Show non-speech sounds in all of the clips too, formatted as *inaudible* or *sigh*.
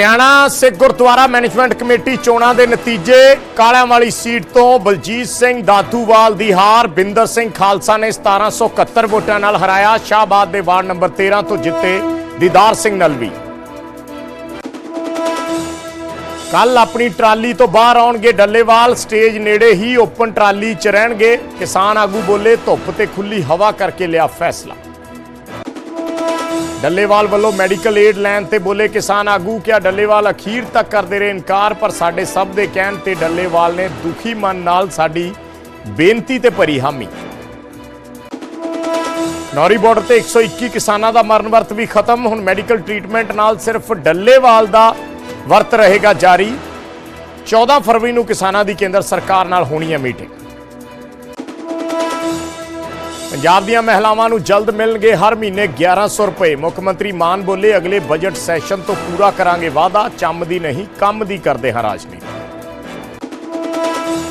Haryana Sikh Gurdwara management committee ਚੋਣਾਂ ਦੇ ਨਤੀਜੇ ਕਾਲਿਆਂ ਵਾਲੀ ਸੀਟ ਤੋਂ ਬਲਜੀਤ ਸਿੰਘ ਦਾਤੂਵਾਲ ਦੀ ਹਾਰ, ਬਿੰਦਰ ਸਿੰਘ ਖਾਲਸਾ ਨੇ 1771 ਵੋਟਾਂ ਨਾਲ ਹਰਾਇਆ, ਸ਼ਾਹਬਾਦ ਦੇ ਵਾਰਡ ਨੰਬਰ 13 ਤੋਂ ਜਿੱਤੇ ਦੀਦਾਰ ਸਿੰਘ ਨਲਵੀ। ਕੱਲ ਆਪਣੀ ਟਰਾਲੀ ਤੋਂ ਬਾਹਰ ਆਉਣਗੇ ਡੱਲੇਵਾਲ, ਸਟੇਜ ਨੇੜੇ ਹੀ ਓਪਨ ਟਰਾਲੀ 'ਚ ਰਹਿਣਗੇ। ਕਿਸਾਨ ਆਗੂ ਬੋਲੇ, ਧੁੱਪ ਤੇ ਖੁੱਲੀ ਹਵਾ ਕਰਕੇ ਲਿਆ ਫੈਸਲਾ। ਡੱਲੇਵਾਲ ਵੱਲੋਂ ਮੈਡੀਕਲ ਏਡ ਲੈਣ ਤੇ ਬੋਲੇ ਕਿਸਾਨ ਆਗੂ ਕਿਹਾ ਡੱਲੇਵਾਲ ਅਖੀਰ ਤੱਕ ਕਰਦੇ ਰਹੇ ਇਨਕਾਰ, ਪਰ ਸਾਡੇ ਸਭ ਦੇ ਕਹਿਣ ਤੇ ਡੱਲੇਵਾਲ ਨੇ ਦੁਖੀ ਮਨ ਨਾਲ ਸਾਡੀ ਬੇਨਤੀ ਤੇ ਭਰੀ ਹਾਮੀ। ਨੌਰੀ ਬਾਰਡਰ ਤੇ 121 ਕਿਸਾਨਾਂ ਦਾ ਮਰਨ ਵਰਤ ਵੀ ਖਤਮ। ਹੁਣ ਮੈਡੀਕਲ ਟ੍ਰੀਟਮੈਂਟ ਨਾਲ ਸਿਰਫ ਡੱਲੇਵਾਲ ਦਾ ਵਰਤ ਰਹੇਗਾ ਜਾਰੀ। 14 ਫਰਵਰੀ ਨੂੰ ਕਿਸਾਨਾਂ ਦੀ ਕੇਂਦਰ ਸਰਕਾਰ ਨਾਲ ਹੋਣੀ ਹੈ ਮੀਟਿੰਗ। ਪੰਜਾਬ ਦੀਆਂ ਮਹਿਲਾਵਾਂ ਨੂੰ ਜਲਦ ਮਿਲਣਗੇ ਹਰ ਮਹੀਨੇ 1100 ਰੁਪਏ। ਮੁੱਖ ਮੰਤਰੀ ਮਾਨ ਬੋਲੇ, ਅਗਲੇ ਬਜਟ ਸੈਸ਼ਨ ਤੋਂ ਪੂਰਾ ਕਰਾਂਗੇ ਵਾਅਦਾ, ਚੰਮ ਦੀ ਨਹੀਂ, ਕੰਮ ਦੀ ਕਰਦੇ ਹਾਂ ਰਾਜਨੀਤੀ।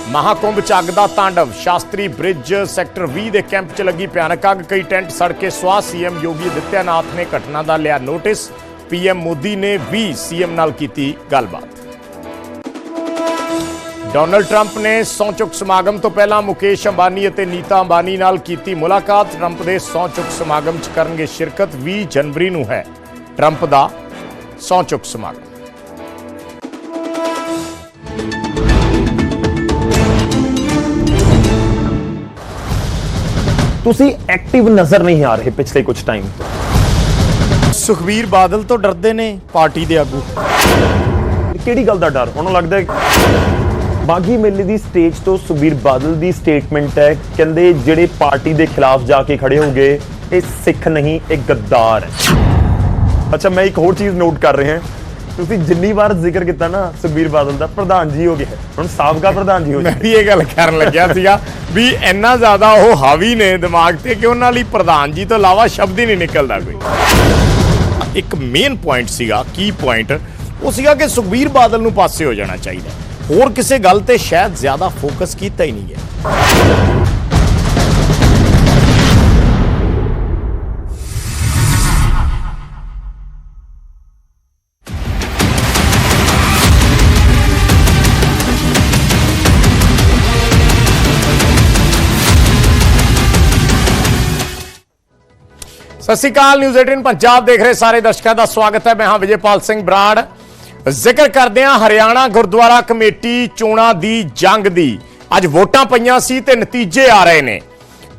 ਮਹਾਕੁੰਭ ਚ ਅੱਗ ਦਾ ਤਾਂਡਵ। ਸ਼ਾਸਤਰੀ ਬ੍ਰਿਜ ਸੈਕਟਰ 20 ਦੇ ਕੈਂਪ 'ਚ ਲੱਗੀ ਭਿਆਨਕ ਅੱਗ। ਕਈ ਟੈਂਟ ਸੜ ਕੇ ਸਵਾਹ ਸੀਐਮ ਯੋਗੀ ਆਦਿੱਤਿਆਨਾਥ ਨੇ ਘਟਨਾ ਦਾ ਲਿਆ ਨੋਟਿਸ। ਪੀਐਮ ਮੋਦੀ ਨੇ ਵੀ ਸੀਐਮ ਨਾਲ ਕੀਤੀ ਗੱਲਬਾਤ। ਡੋਨਲਡ ਟਰੰਪ ਨੇ ਸੌਂਚੁਕ ਸਮਾਗਮ ਤੋਂ ਪਹਿਲਾਂ ਮੁਕੇਸ਼ ਅੰਬਾਨੀ ਅਤੇ ਨੀਤਾ ਅੰਬਾਨੀ ਨਾਲ ਕੀਤੀ ਮੁਲਾਕਾਤ। ਟਰੰਪ ਦੇ ਸੌਂਚੁਕ ਸਮਾਗਮ 'ਚ ਕਰਨਗੇ ਸ਼ਿਰਕਤ 20 ਜਨਵਰੀ ਨੂੰ ਹੈ। ਟਰੰਪ ਦਾ ਸੌਂਚੁਕ ਸਮਾਗਮ। ਤੁਸੀਂ ਐਕਟਿਵ ਨਜ਼ਰ ਨਹੀਂ ਆ ਰਹੇ ਪਿਛਲੇ ਕੁਝ ਟਾਈਮ ਤੋਂ। ਸੁਖਵੀਰ ਬਾਦਲ ਤੋਂ ਡਰਦੇ ਨੇ ਪਾਰਟੀ ਦੇ ਆਗੂ। ਕਿਹੜੀ ਗੱਲ ਦਾ ਡਰ? ਉਹਨੂੰ ਲੱਗਦਾ ਹੈ ਬਾਗੀ ਮੇਲੇ ਦੀ ਸਟੇਜ ਤੋਂ ਸੁਬੀਰ ਬਾਦਲ ਦੀ ਸਟੇਟਮੈਂਟ ਹੈ ਕਹਿੰਦੇ ਜਿਹੜੇ ਪਾਰਟੀ ਦੇ ਖਿਲਾਫ ਜਾ ਕੇ ਖੜੇ ਹੋਗੇ ਇਹ ਸਿੱਖ ਨਹੀਂ ਇਹ ਗੱਦਾਰ ਹੈ। ਅੱਛਾ ਮੈਂ ਇੱਕ ਹੋਰ ਚੀਜ਼ ਨੋਟ ਕਰ ਰਿਹਾ ਹਾਂ। ਤੁਸੀਂ ਜਿੰਨੀ ਵਾਰ ਜ਼ਿਕਰ ਕੀਤਾ ਨਾ ਸੁਬੀਰ ਬਾਦਲ ਦਾ ਪ੍ਰਧਾਨ ਜੀ ਹੋ ਗਿਆ ਹੁਣ ਸਾਬਕਾ ਪ੍ਰਧਾਨ ਜੀ ਹੋ ਮੈਂ ਗਿਆ ਵੀ ਇਹ ਗੱਲ ਕਰਨ ਲੱਗਿਆ ਸੀਗਾ ਵੀ ਇੰਨਾ ਜ਼ਿਆਦਾ ਉਹ ਹਾਵੀ ਨੇ ਦਿਮਾਗ ਤੇ ਕਿ ਉਹਨਾਂ ਲਈ ਪ੍ਰਧਾਨ ਜੀ ਤੋਂ ਇਲਾਵਾ ਸ਼ਬਦ ਹੀ ਨਹੀਂ ਨਿਕਲਦਾ ਕੋਈ। ਇੱਕ ਮੇਨ ਪੁਆਇੰਟ ਸੀਗਾ ਕੀ ਪੁਆਇੰਟ ਉਹ ਸੀਗਾ ਕਿ ਸੁਖਬੀਰ ਬਾਦਲ ਨੂੰ ਪਾਸੇ ਹੋ ਜਾਣਾ ਚਾਹੀਦਾ। ਹੋਰ ਕਿਸੇ ਗੱਲ ਤੇ ਸ਼ਾਇਦ ਜ਼ਿਆਦਾ ਫੋਕਸ ਕੀਤਾ ਹੀ ਨਹੀਂ ਗਿਆ ਸਤਿ ਸ਼੍ਰੀ ਅਕਾਲ ਨਿਊਜ਼ 18 ਪੰਜਾਬ ਦੇਖ ਰਹੇ ਸਾਰੇ ਦਰਸ਼ਕਾਂ ਦਾ ਸਵਾਗਤ ਹੈ ਮੈਂ ਹਾਂ ਵਿਜੇਪਾਲ ਸਿੰਘ ਬਰਾੜ ਜ਼ਿਕਰ ਕਰਦੇ ਹਾਂ ਹਰਿਆਣਾ ਗੁਰਦੁਆਰਾ ਕਮੇਟੀ ਚੋਣਾਂ ਦੀ ਜੰਗ ਦੀ। ਅੱਜ ਵੋਟਾਂ ਪਈਆਂ ਸੀ ਤੇ ਨਤੀਜੇ ਆ ਰਹੇ ਨੇ।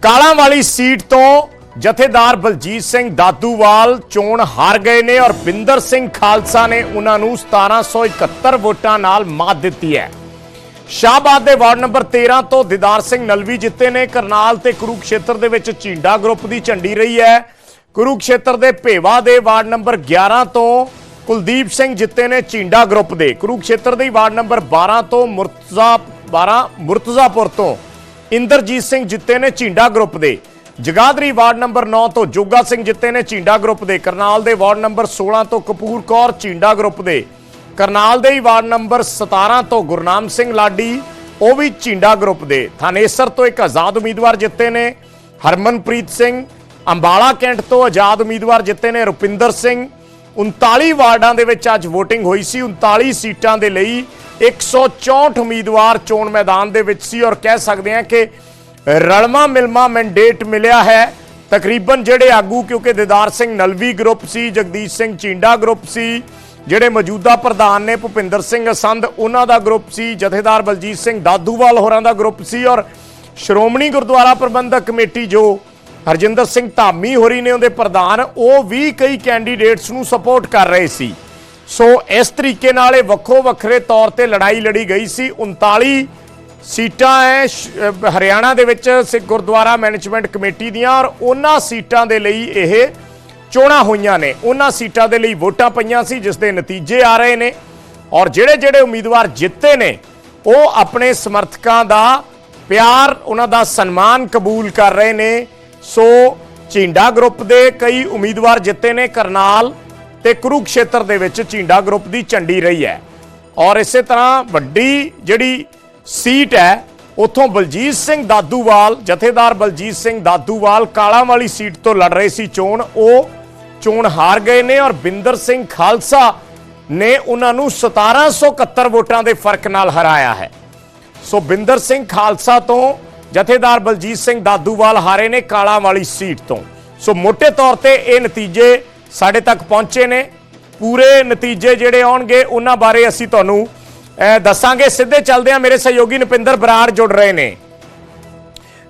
ਕਾਲਾਂ ਵਾਲੀ ਸੀਟ ਤੋਂ ਜਥੇਦਾਰ ਬਲਜੀਤ ਸਿੰਘ ਦਾਦੂਵਾਲ ਚੋਣ ਹਾਰ ਗਏ ਨੇ ਔਰ ਬਿੰਦਰ ਸਿੰਘ ਖਾਲਸਾ ਨੇ ਉਹਨਾਂ ਨੂੰ 1771 ਵੋਟਾਂ ਨਾਲ ਮਾਤ ਦਿੱਤੀ ਹੈ। ਸ਼ਾਹਬਾਦ ਦੇ ਵਾਰਡ ਨੰਬਰ 13 ਤੋਂ ਦੀਦਾਰ ਸਿੰਘ ਨਲਵੀ ਜਿੱਤੇ ਨੇ। ਕਰਨਾਲ ਤੇ ਕੁਰੂਕਸ਼ੇਤਰ ਦੇ ਵਿੱਚ ਝੀਂਡਾ ਗਰੁੱਪ ਦੀ ਝੰਡੀ ਰਹੀ ਹੈ। ਕੁਰੂਕਸ਼ੇਤਰ ਦੇ ਭੇਵਾ ਦੇ ਵਾਰਡ ਨੰਬਰ 11 ਤੋਂ ਕੁਲਦੀਪ ਸਿੰਘ ਜਿੱਤੇ ਨੇ ਝੀਂਡਾ ਗਰੁੱਪ ਦੇ। ਕੁਰੂਕਸ਼ੇਤਰ ਦੇ ਵਾਰਡ ਨੰਬਰ 12 ਤੋਂ ਮੁਰਤਜ਼ਾ 12 ਮੁਰਤਜ਼ਾਪੁਰ ਤੋਂ ਇੰਦਰਜੀਤ ਸਿੰਘ ਜਿੱਤੇ ਨੇ ਝੀਂਡਾ ਗਰੁੱਪ ਦੇ। ਜਗਾਦਰੀ ਵਾਰਡ ਨੰਬਰ 9 ਤੋਂ ਜੋਗਾ ਸਿੰਘ ਜਿੱਤੇ ਨੇ ਝੀਂਡਾ ਗਰੁੱਪ ਦੇ। ਕਰਨਾਲ ਦੇ ਵਾਰਡ ਨੰਬਰ 16 ਤੋਂ ਕਪੂਰ ਕੌਰ ਝੀਂਡਾ ਗਰੁੱਪ ਦੇ। ਕਰਨਾਲ ਦੇ ਹੀ ਵਾਰਡ ਨੰਬਰ 17 ਤੋਂ ਗੁਰਨਾਮ ਸਿੰਘ ਲਾਡੀ, ਉਹ ਵੀ ਝੀਂਡਾ ਗਰੁੱਪ ਦੇ। ਥਾਨੇਸਰ ਤੋਂ ਇੱਕ ਆਜ਼ਾਦ ਉਮੀਦਵਾਰ ਜਿੱਤੇ ਨੇ ਹਰਮਨਪ੍ਰੀਤ ਸਿੰਘ, ਅੰਬਾਲਾ ਕੈਂਟ ਤੋਂ ਆਜ਼ਾਦ ਉਮੀਦਵਾਰ ਜਿੱਤੇ ਨੇ ਰੁਪਿੰਦਰ ਸਿੰਘ 39 ਵਾਰਡਾਂ ਦੇ ਵਿੱਚ ਅੱਜ VOTING ਹੋਈ ਸੀ। 39 ਸੀਟਾਂ ਦੇ ਲਈ 164 ਉਮੀਦਵਾਰ ਚੋਣ ਮੈਦਾਨ ਦੇ ਵਿੱਚ ਸੀ ਔਰ ਕਹਿ ਸਕਦੇ ਹਾਂ ਕਿ ਰਲਮਾ ਮਿਲਮਾ ਮੈਂਡੇਟ ਮਿਲਿਆ ਹੈ। ਤਕਰੀਬਨ ਜਿਹੜੇ ਆਗੂ, ਕਿਉਂਕਿ ਦਿਦਾਰ ਸਿੰਘ ਨਲਵੀ ਗਰੁੱਪ ਸੀ, ਜਗਦੀਸ਼ ਸਿੰਘ ਚੀਂਡਾ ਗਰੁੱਪ ਸੀ, ਜਿਹੜੇ ਮੌਜੂਦਾ ਪ੍ਰਧਾਨ ਨੇ ਭੁਪਿੰਦਰ ਸਿੰਘ ਅਸੰਧ ਉਹਨਾਂ ਦਾ ਗਰੁੱਪ ਸੀ, ਜਥੇਦਾਰ ਬਲਜੀਤ ਸਿੰਘ ਦਾਦੂਵਾਲ ਹੋਰਾਂ ਦਾ ਗਰੁੱਪ ਸੀ ਔਰ ਸ਼੍ਰੋਮਣੀ ਗੁਰਦੁਆਰਾ ਪ੍ਰਬੰਧਕ ਕਮੇਟੀ ਜੋ ਹਰਜਿੰਦਰ ਸਿੰਘ ਧਾਮੀ ਹੋਰੀ ਨੇ ਉਹਦੇ ਪ੍ਰਧਾਨ, ਉਹ ਵੀ ਕਈ ਕੈਂਡੀਡੇਟਸ ਨੂੰ ਸਪੋਰਟ ਕਰ ਰਹੇ ਸੀ। ਸੋ ਇਸ ਤਰੀਕੇ ਨਾਲ ਇਹ ਵੱਖੋ ਵੱਖਰੇ ਤੌਰ ਤੇ ਲੜਾਈ ਲੜੀ ਗਈ ਸੀ। 39 ਸੀਟਾਂ ਹੈ ਹਰਿਆਣਾ ਦੇ ਵਿੱਚ ਸਿੱਖ ਗੁਰਦੁਆਰਾ ਮੈਨੇਜਮੈਂਟ ਕਮੇਟੀ ਦੀਆਂ ਔਰ ਉਹਨਾਂ ਸੀਟਾਂ ਦੇ ਲਈ ਇਹ ਚੋਣਾਂ ਹੋਈਆਂ ਨੇ। ਉਹਨਾਂ ਸੀਟਾਂ ਦੇ ਲਈ ਵੋਟਾਂ ਪਈਆਂ ਸੀ, ਜਿਸ ਦੇ ਨਤੀਜੇ ਆ ਰਹੇ ਨੇ। ਔਰ ਜਿਹੜੇ ਜਿਹੜੇ ਉਮੀਦਵਾਰ ਜਿੱਤੇ ਨੇ, ਉਹ ਆਪਣੇ ਸਮਰਥਕਾਂ ਦਾ ਪਿਆਰ, ਉਹਨਾਂ ਦਾ ਸਨਮਾਨ ਕਬੂਲ ਕਰ ਰਹੇ ਨੇ। ਸੋ ਝੀਂਡਾ ਗਰੁੱਪ ਦੇ ਕਈ ਉਮੀਦਵਾਰ ਜਿੱਤੇ ਨੇ ਕਰਨਾਲ ਤੇ ਕੁਰੂਕਸ਼ੇਤਰ ਦੇ ਵਿੱਚ ਝੀਂਡਾ ਗਰੁੱਪ ਦੀ ਝੰਡੀ ਰਹੀ ਹੈ। ਔਰ ਇਸੇ ਤਰ੍ਹਾਂ ਵੱਡੀ ਜਿਹੜੀ ਸੀਟ ਹੈ, ਉਥੋਂ ਬਲਜੀਤ ਸਿੰਘ ਦਾਦੂਵਾਲ, ਜਥੇਦਾਰ ਬਲਜੀਤ ਸਿੰਘ ਦਾਦੂਵਾਲ ਕਾਲਾਂ ਵਾਲੀ ਸੀਟ ਤੋਂ ਲੜ ਰਹੇ ਸੀ ਚੋਣ। ਉਹ ਚੋਣ ਹਾਰ ਗਏ ਨੇ ਔਰ ਬਿੰਦਰ ਸਿੰਘ ਖਾਲਸਾ ਨੇ ਉਹਨਾਂ ਨੂੰ 1771 ਵੋਟਾਂ ਦੇ ਫ਼ਰਕ ਨਾਲ ਹਰਾਇਆ ਹੈ। ਸੋ ਬਿੰਦਰ ਸਿੰਘ ਖਾਲਸਾ ਤੋਂ ਜਥੇਦਾਰ ਬਲਜੀਤ ਸਿੰਘ ਦਾਦੂਵਾਲ ਹਾਰੇ ਨੇ ਕਾਲਾ ਵਾਲੀ ਸੀਟ ਤੋਂ। ਸੋ ਮੋਟੇ ਤੌਰ ਤੇ ਇਹ ਨਤੀਜੇ ਸਾਡੇ ਤੱਕ ਪਹੁੰਚੇ ਨੇ। ਪੂਰੇ ਨਤੀਜੇ ਜਿਹੜੇ ਆਉਣਗੇ, ਉਹਨਾਂ ਬਾਰੇ ਅਸੀਂ ਤੁਹਾਨੂੰ ਦੱਸਾਂਗੇ। ਸਿੱਧੇ ਚੱਲਦੇ ਆ ਮੇਰੇ ਸਹਿਯੋਗੀ ਨਪਿੰਦਰ ਬਰਾੜ ਜੁੜ ਰਹੇ ਨੇ।